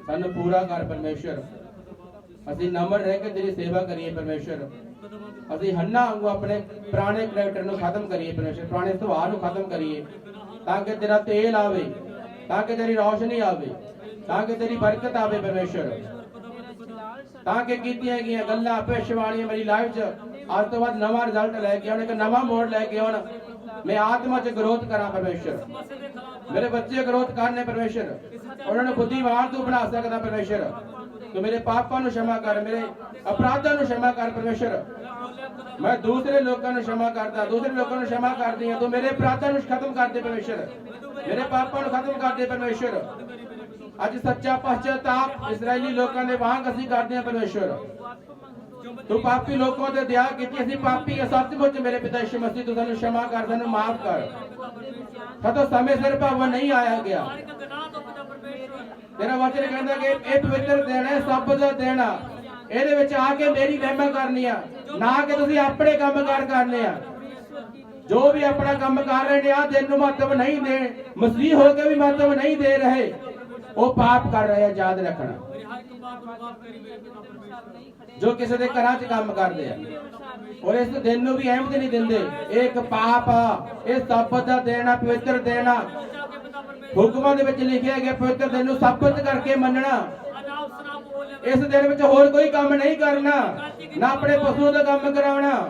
S1: ਸਾਨੂੰ ਪੂਰਾ ਕਰ ਪਰਮੇਸ਼ਰ ਅਸੀਂ ਨਮਰ ਰਹਿ ਕੇ ਤੇਰੀ ਸੇਵਾ ਕਰੀਏ ਪਰਮੇਸ਼ਰ ਅਸੀਂ ਹੰਨਾ ਵਾਂਗੂ ਆਪਣੇ ਪੁਰਾਣੇ ਕਰੈਕਟਰ ਨੂੰ ਖਤਮ ਕਰੀਏ ਪਰਮੇਸ਼ਰ ਪੁਰਾਣੇ ਸੁਭਾਅ ਨੂੰ ਖਤਮ ਕਰੀਏ, ਤਾਂ ਕਿ ਤੇਰਾ ਤੇਲ ਆਵੇ, ਤਾਂ ਕਿ ਤੇਰੀ ਰੌਸ਼ਨੀ ਆਵੇ, ਤਾਂ ਕਿ ਤੇਰੀ ਬਰਕਤ ਆਵੇ ਪਰਮੇਸ਼ਰ ਤਾਂ ਕਿ ਕੀਤੀਆਂ ਗਈਆਂ ਗੱਲਾਂ ਪੇਸ਼ ਮੇਰੀ ਲਾਈਫ 'ਚ। ਅੱਜ ਤੋਂ ਬਾਅਦ ਨਵਾਂ ਰਿਜ਼ਲਟ ਲੈ ਕੇ ਆਉਣ, ਇੱਕ ਨਵਾਂ ਮੋੜ ਲੈ ਕੇ ਆਉਣ। ਮੈਂ ਆਤਮਾ 'ਚ ਗਰੋਥ ਕਰਾਂ ਪਰਮੇਸ਼ਰ ਮੇਰੇ ਬੱਚੇ ਗਰੋਥ ਕਰਨੇ ਪਰਮੇਸ਼ਰ ਉਹਨਾਂ ਨੂੰ ਬੁੱਧੀਵਾਨ ਤੂੰ ਬਣਾ ਸਕਦਾ ਪਰਮੇਸ਼ਰ ਤੂੰ ਮੇਰੇ ਪਾਪਾਂ ਨੂੰ ਸ਼ਮਾ ਕਰ, ਮੇਰੇ ਅਪਰਾਧਾਂ ਨੂੰ ਸ਼ਮਾ ਕਰ ਪਰਮੇਸ਼ਰ ਮੈਂ ਦੂਸਰੇ ਲੋਕਾਂ ਨੂੰ ਸ਼ਮਾ ਕਰਦਾ, ਦੂਸਰੇ ਲੋਕਾਂ ਨੂੰ ਸ਼ਮਾ ਕਰਦੀ ਹਾਂ। ਤੂੰ ਮੇਰੇ ਅਪਰਾਧਾਂ ਨੂੰ ਖਤਮ ਕਰ ਦੇ ਪਰਮੇਸ਼ਰ ਮੇਰੇ ਪਾਪਾਂ ਨੂੰ ਖਤਮ ਕਰ ਦੇ ਪਰਮੇਸ਼ਰ ਅੱਜ ਸੱਚਾ ਪਛਤਾਪ ਇਸرائیਲੀ ਲੋਕਾਂ ਦੇ ਵਾਂਗ ਅਸੀਂ ਕਰਦੇ ਹਾਂ ਪਰਮੇਸ਼ਵਰ। ਤੂੰ ਪਾਪੀ ਲੋਕਾਂ ਤੇ ਦਇਆ ਕੀਤੀ, ਅਸੀਂ ਪਾਪੀ ਹਾਂ, ਸੱਚਮੁੱਚ ਮੇਰੇ ਪਿਤਾ ਯਿਸੂ ਮਸੀਹ, ਤੂੰ ਸਾਨੂੰ ਸ਼ਮਾ ਕਰ, ਸਾਨੂੰ ਮਾਫ ਕਰ। ਸਦਾ ਸਮੇਂ ਸਿਰ ਭਾਵ ਨਹੀਂ ਆਇਆ ਗਿਆ। ਤੇਰਾ ਵਚਨ ਕਹਿੰਦਾ ਕਿ ਇਹ ਪਵਿੱਤਰ ਦਿਨ ਹੈ, ਸਭ ਦਾ ਦਿਨ ਆ। ਇਹਦੇ ਵਿੱਚ ਆ ਕੇ ਮੇਰੀ ਮਹਿਮਾ ਕਰਨੀ ਆ ਨਾ ਕਿ ਤੁਸੀਂ ਆਪਣੇ ਕੰਮ ਕੰਮਕਾਰ ਕਰਨੇ ਆ। ਜੋ ਵੀ ਆਪਣਾ ਕੰਮ ਕਰ ਰਹੇ ਨੇ ਆ, ਦਿਨ ਨੂੰ ਮਹੱਤਵ ਨਹੀਂ ਦੇ, ਮਸੀਹ ਹੋ ਕੇ ਵੀ ਮਹੱਤਵ ਨਹੀਂ ਦੇ ਰਹੇ। ਉਹ ਪਾਪ ਕਰ ਰਹੇ ਆ, ਯਾਦ ਰੱਖਣਾ। ਜੋ ਕਿਸੇ ਦੇ ਘਰਾਂ 'ਚ ਕੰਮ ਕਰਦੇ ਆ। ਔਰ ਇਸ ਦਿਨ ਨੂੰ ਵੀ ਅਹਿਮਤ ਨਹੀਂ ਦਿੰਦੇ। ਇਹ ਇੱਕ ਪਾਪ ਆ। ਇਹ ਸਬਤ ਦਾ ਦੇਣਾ ਪਵਿੱਤਰ ਦੇਣਾ ਹੁਕਮਾਂ ਦੇ ਵਿੱਚ ਲਿਖਿਆ ਗਿਆ, ਪਵਿੱਤਰ ਦਿਨ ਨੂੰ ਸਬਤ ਕਰਕੇ ਮੰਨਣਾ। ਇਸ ਦਿਨ ਵਿੱਚ ਹੋਰ ਕੋਈ ਕੰਮ ਨਹੀਂ ਕਰਨਾ। ਨਾ ਆਪਣੇ ਪਸ਼ੂ ਦਾ ਕੰਮ ਕਰਾਉਣਾ।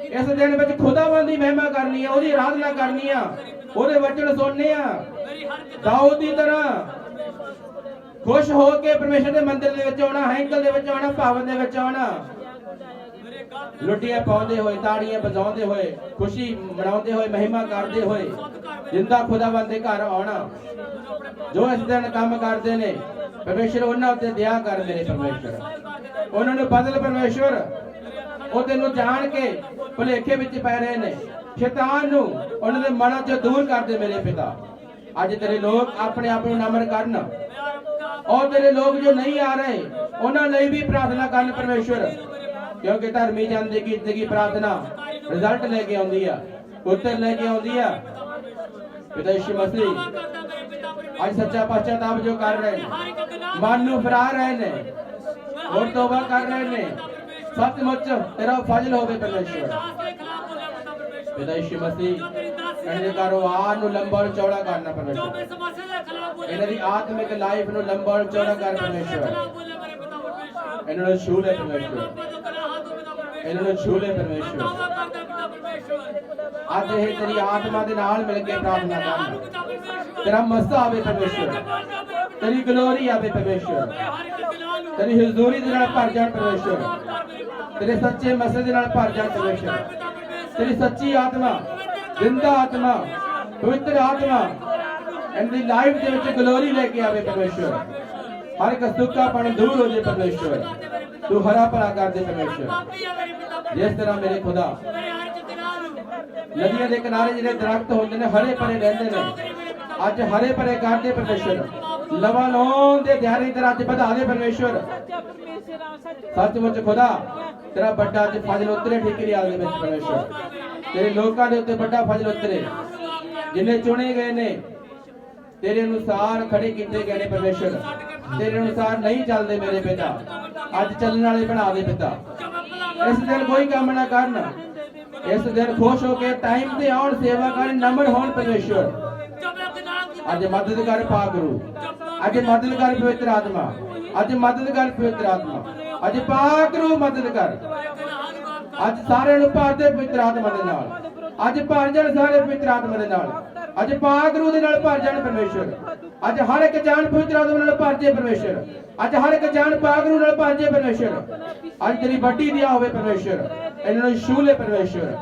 S1: ਇਸ ਦਿਨ ਵਿੱਚ ਖੁਦਾਵੰਦ ਦੀ ਮਹਿਮਾ ਕਰਨੀ ਆ, ਉਹਦੀ ਆਰਾਧਨਾ ਕਰਨੀ ਆ। ਉਹਦੇ ਵਚਨ ਸੁਣਨੇ ਆ। ਦਾਊਦ ਦੀ ਤਰ੍ਹਾਂ ਖੁਸ਼ ਹੋ ਕੇ ਪਰਮੇਸ਼ਰ ਦੇ ਮੰਦਿਰ ਦੇ ਵਿੱਚ ਆਉਣਾ, ਹੈਂਕਲ ਦੇ ਵਿੱਚ ਆਉਣਾ, ਭਾਵਨ ਦੇ ਵਿੱਚ ਆਉਣਾ। ਲੁੱਟੀਆਂ ਪਾਉਂਦੇ ਹੋਏ, ਤਾੜੀਆਂ ਵਜਾਉਂਦੇ ਹੋਏ, ਖੁਸ਼ੀ ਮਨਾਉਂਦੇ ਹੋਏ, ਮਹਿਮਾ ਕਰਦੇ ਹੋਏ, ਜਿੰਦਾ ਖੁਦਾਵੰਦ ਦੇ ਘਰ ਆਉਣਾ। ਜੋ ਇਸ ਦਿਨ ਕੰਮ ਕਰਦੇ ਨੇ, ਪਰਮੇਸ਼ਰ ਉਹਨਾਂ ਉੱਤੇ ਦਇਆ ਕਰ ਮੇਰੇ ਪਰਮੇਸ਼ਰ। ਉਹਨਾਂ ਨੂੰ ਬਦਲ ਪਰਮੇਸ਼ਰ। ਉਹ ਤੈਨੂੰ ਜਾਣ ਕੇ ਭੁਲੇਖੇ ਵਿੱਚ ਪੈ ਰਹੇ ਨੇ। ਸ਼ੈਤਾਨ ਨੂੰ ਉਹਨਾਂ ਦੇ ਮਨਾਂ 'ਚੋਂ ਦੂਰ ਕਰ ਦੇ ਮੇਰੇ ਪਿਤਾ। ਅੱਜ ਤੇਰੇ ਲੋਕ ਆਪਣੇ ਆਪ ਨੂੰ ਨਮਨ ਕਰਨ। ਔਰ ਤੇਰੇ ਲੋਕ ਜੋ ਨਹੀਂ ਆ ਰਹੇ ਉਹਨਾਂ ਲਈ ਵੀ ਪ੍ਰਾਰਥਨਾ ਕਰਨ ਪਰਮੇਸ਼ਰ ਕਿਉਂਕਿ ਧਰਮੀ ਜਨ ਦੀ ਜ਼ਿੰਦਗੀ ਪ੍ਰਾਰਥਨਾ ਰਿਜ਼ਲਟ ਲੈ ਕੇ ਆਉਂਦੀ ਆ ਉੱਤਰ ਲੈ ਕੇ ਆਉਂਦੀ ਆ ਪਿਤਾ ਯਿਸੂ ਮਸੀਹ ਅੱਜ ਸੱਚਾ ਪਛਤਾਵਾ ਜੋ ਕਰ ਰਹੇ ਨੇ ਮਨ ਨੂੰ ਫਰਾ ਰਹੇ ਨੇ ਹੋਰ ਤੋਬਾ ਕਰ ਰਹੇ ਨੇ ਸੱਚਮੁੱਚ ਤੇਰਾ ਫਜ਼ਲ ਹੋਵੇ ਪਰਮੇਸ਼ਵਰ
S2: ਪਿਤਾ
S1: ਪਿਤਾ ਯਿਸੂ ਮਸੀਹ ਇਹਦੇ ਕਾਰੋਬਾਰ ਨੂੰ ਲੰਬਾ ਔਰ ਚੌੜਾ ਕਰਨਾ
S2: ਪਰਮੇਸ਼ਰ
S1: ਇਹਨਾਂ ਦੀ ਆਤਮਿਕ ਲਾਈਫ ਨੂੰ ਲੰਬਾ ਔਰ ਚੌੜਾ ਕਰ
S2: ਪਰਮੇਸ਼ਰ
S1: ਇਹਨਾਂ ਨੂੰ
S2: ਛੂਲੇ ਪਰਮੇਸ਼ਰ
S1: ਇਹਨਾਂ ਨੂੰ
S2: ਛੂਲੇ ਪਰਮੇਸ਼ਰ
S1: ਅੱਜ ਇਹ ਤੇਰੀ ਆਤਮਾ ਦੇ ਨਾਲ ਮਿਲ ਕੇ ਪ੍ਰਾਰਥਨਾ
S2: ਕਰ
S1: ਤੇਰਾ ਮਸਾ ਆਵੇ ਪਰਮੇਸ਼ਰ ਤੇਰੀ ਗਲੋਰੀ ਆਵੇ
S2: ਪਰਮੇਸ਼ਰ
S1: ਤੇਰੀ ਹਜ਼ੂਰੀ ਦੇ ਨਾਲ ਭਰ ਜਾਣ
S2: ਪਰਮੇਸ਼ਰ
S1: ਤੇਰੇ ਸੱਚੇ ਮਸੇ ਦੇ ਨਾਲ ਭਰ ਜਾਣ
S2: ਪਰਮੇਸ਼ਰ
S1: ਤੇਰੀ ਸੱਚੀ ਆਤਮਾ। ਜ਼ਿੰਦਾ ਆਤਮਾ, ਪਵਿੱਤਰ ਆਤਮਾ ਇਹਨਾਂ ਲਾਈਫ ਦੇ ਵਿੱਚ ਗਲੋਰੀ ਲੈ ਕੇ ਆਵੇ ਪਰਮੇਸ਼ਵਰ। ਹਰ ਇੱਕ ਸੁੱਕਾ ਸੁੱਕਾਪਣ ਦੂਰ ਹੋ ਜੇ ਪਰਮੇਸ਼ਵਰ। ਤੂੰ ਹਰਾ ਭਰਾ ਕਰ ਦੇ ਪਰਮੇਸ਼ਵਰ। ਜਿਸ ਤਰ੍ਹਾਂ ਮੇਰੇ ਖੁਦਾ, ਨਦੀਆਂ ਦੇ ਕਿਨਾਰੇ ਜਿਹੜੇ ਦਰਖਤ ਹੁੰਦੇ ਨੇ, ਹਰੇ ਭਰੇ ਰਹਿੰਦੇ ਨੇ, ਅੱਜ ਹਰੇ ਭਰੇ ਕਰਦੇ ਦੇ ਪਰਮੇਸ਼ਵਰ ਲਵਾਨੋਂ ਦੇ ਦਿਹਾੜੇ ਤੇਰਾ ਅੱਜ ਵਧਾ ਦੇ ਪਰਮੇਸ਼ਵਰ। ਸੱਚਮੁੱਚ ਖੁਦਾ ਤੇਰਾ ਵੱਡਾ ਅੱਜ ਫਜ਼ਲ ਉਤਰੇ ਠਿਕਰੀਆਲ ਦੇ ਵਿੱਚ ਪਰਮੇਸ਼ਵਰ। ਤੇਰੇ ਲੋਕਾਂ ਦੇ ਉੱਤੇ ਵੱਡਾ ਫਜ਼ਲ ਉਤਰੇ। ਜਿੰਨੇ ਚੁਣੇ ਗਏ ਨੇ ਤੇਰੇ ਅਨੁਸਾਰ ਖੜੇ ਕੀਤੇ ਗਏ ਨੇ ਪਰਮੇਸ਼ਵਰ। ਤੇਰੇ ਅਨੁਸਾਰ ਨਹੀਂ ਚੱਲਦੇ ਮੇਰੇ ਪਿਤਾ। ਅੱਜ ਚੱਲਣ ਵਾਲੇ ਬਣਾ ਦੇ ਪਿਤਾ। ਇਸ ਦਿਨ ਕੋਈ ਕੰਮ ਨਾ ਕਰਨ। ਇਸ ਦਿਨ ਖੁਸ਼ ਹੋ ਕੇ ਟਾਈਮ ਤੇ ਆਉਣ ਸੇਵਾ ਕਰਨ ਨਮਰ ਹੋਣ ਪਰਮੇਸ਼ਵਰ। ਅੱਜ ਮਦਦ ਕਰ। ਪਾਗਰੂ ਅੱਜ ਮਦਦ ਕਰ ਪਵਿੱਤਰ ਆਤਮਾ। ਅੱਜ ਮਦਦ ਕਰ ਪਵਿੱਤਰ ਆਤਮਾ। ਅੱਜ ਪਾਗਰੂ ਮਦਦ ਕਰ। ਅੱਜ ਸਾਰਿਆਂ ਨੂੰ ਭਾਰ ਦੇ ਪਵਿੱਤਰ ਆਤਮਾ ਦੇ ਨਾਲ। ਅੱਜ ਭਰ ਜਾਣ ਸਾਰੇ ਪਵਿੱਤਰ ਆਤਮਾ ਦੇ ਨਾਲ। ਅੱਜ ਪਾਗਰੂ ਦੇ ਨਾਲ ਭਰ ਜਾਣ ਪਰਮੇਸ਼ਰ। ਅੱਜ ਹਰ ਇੱਕ ਜਾਨ ਪਵਿੱਤਰ ਆਤਮਾ ਨਾਲ ਭਰ ਜੇ ਪਰਮੇਸ਼ਰ। ਅੱਜ ਹਰ ਇੱਕ ਜਾਨ ਪਾਗਰੂ ਨਾਲ ਭਰ ਜੇ ਪਰਮੇਸ਼ਰ। ਅੱਜ ਤੇਰੀ ਵੱਡੀ ਦੀ ਆ ਹੋਵੇ ਪਰਮੇਸ਼ਰ। ਇਹਨਾਂ ਨੂੰ ਛੂ ਲੈ ਪਰਮੇਸ਼ਰ।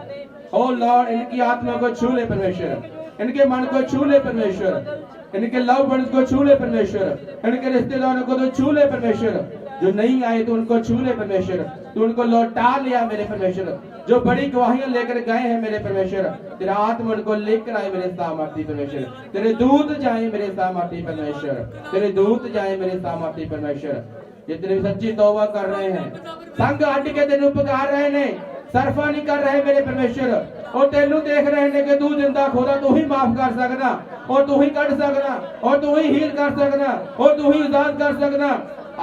S1: ਓ ਲਾਰਡ ਇਨਕੀ ਆਤਮਾ ਕੋ ਛੂ ਲੈ ਪਰਮੇਸ਼ਰ। इनके मन को छू ले परमेश्वर। इनके लव बर्ड्स को छू ले परमेश्वर। इनके रिश्तेदारों को तो छू ले परमेश्वर। जो नहीं आए तो उनको छू ले परमेश्वर। तो उनको लौटा लिया मेरे परमेश्वर। जो बड़ी गवाहियाँ लेकर गए हैं मेरे परमेश्वर। तेरा आत्मा उनको लेकर आए मेरे सामर्थ्य परमेश्वर। तेरे दूत जाए मेरे सामर्थ्य परमेश्वर। तेरे दूत जाए मेरे सामर्थ्य परमेश्वर। जितने सच्ची तौबा कर रहे हैं। संग हट के तेन पुकार रहे ने ਸਰਫਾ ਨਹੀਂ ਕਰ ਰਹੇ ਮੇਰੇ ਪਰਮੇਸ਼ਰ ਉਹ ਤੈਨੂੰ ਦੇਖ ਰਹੇ ਨੇ ਕਿ ਤੂੰ ਜਿੰਦਾ ਖੋਦਾ ਤੂੰ ਹੀ ਮਾਫ ਕਰ ਸਕਦਾ ਔਰ ਤੂੰ ਹੀ ਕੱਢ ਸਕਦਾ ਔਰ ਤੂੰ ਹੀ ਹੀਲ ਕਰ ਸਕਦਾ ਔਰ ਤੂੰ ਹੀ ਉਜ਼ਾਦ ਕਰ ਸਕਦਾ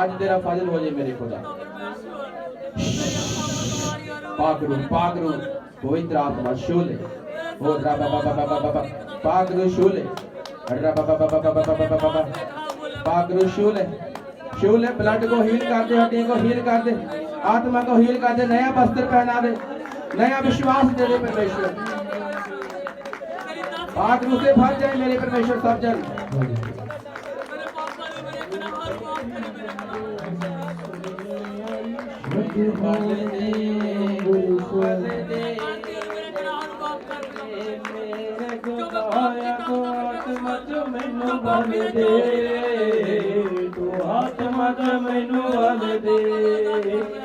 S1: ਅੱਜ ਤੇਰਾ ਫਜ਼ਲ ਹੋ ਜੇ ਮੇਰੇ ਖੁਦਾ ਪਾਕ ਰੂ ਪਾਕ ਰੂ ਪਵਿੱਤਰ ਆਤਮਾ ਸ਼ੂਲੇ ਹੋ ਰਾ ਬਾ ਬਾ ਬਾ ਬਾ ਬਾ ਪਾਕ ਰੂ ਸ਼ੂਲੇ ਰਾ ਬਾ ਬਾ ਬਾ ਬਾ ਬਾ ਬਾ ਬਾ ਬਾ ਪਾਕ ਰੂ ਸ਼ੂਲੇ ਸ਼ੂਲੇ ਬਲੱਡ ਕੋ ਹੀਲ ਕਰ ਦੇ ਹੱਡੀਆਂ ਕੋ ਹੀਲ ਕਰ ਦੇ आत्मा को हील कर दे नया वस्त्र पहना दे नया विश्वास दे दे परमेश्वर पाक रूप से भर जाए मेरे परमेश्वर सब जन ਮੈਨੂੰ ਬਲ ਦੇ ਤੂੰ ਆਤਮਾ ਦਾ ਮੈਨੂੰ ਬਲ ਦੇ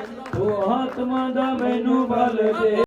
S1: ਤੂੰ ਆਤਮਾ ਦਾ ਮੈਨੂੰ ਬਲ ਦੇ।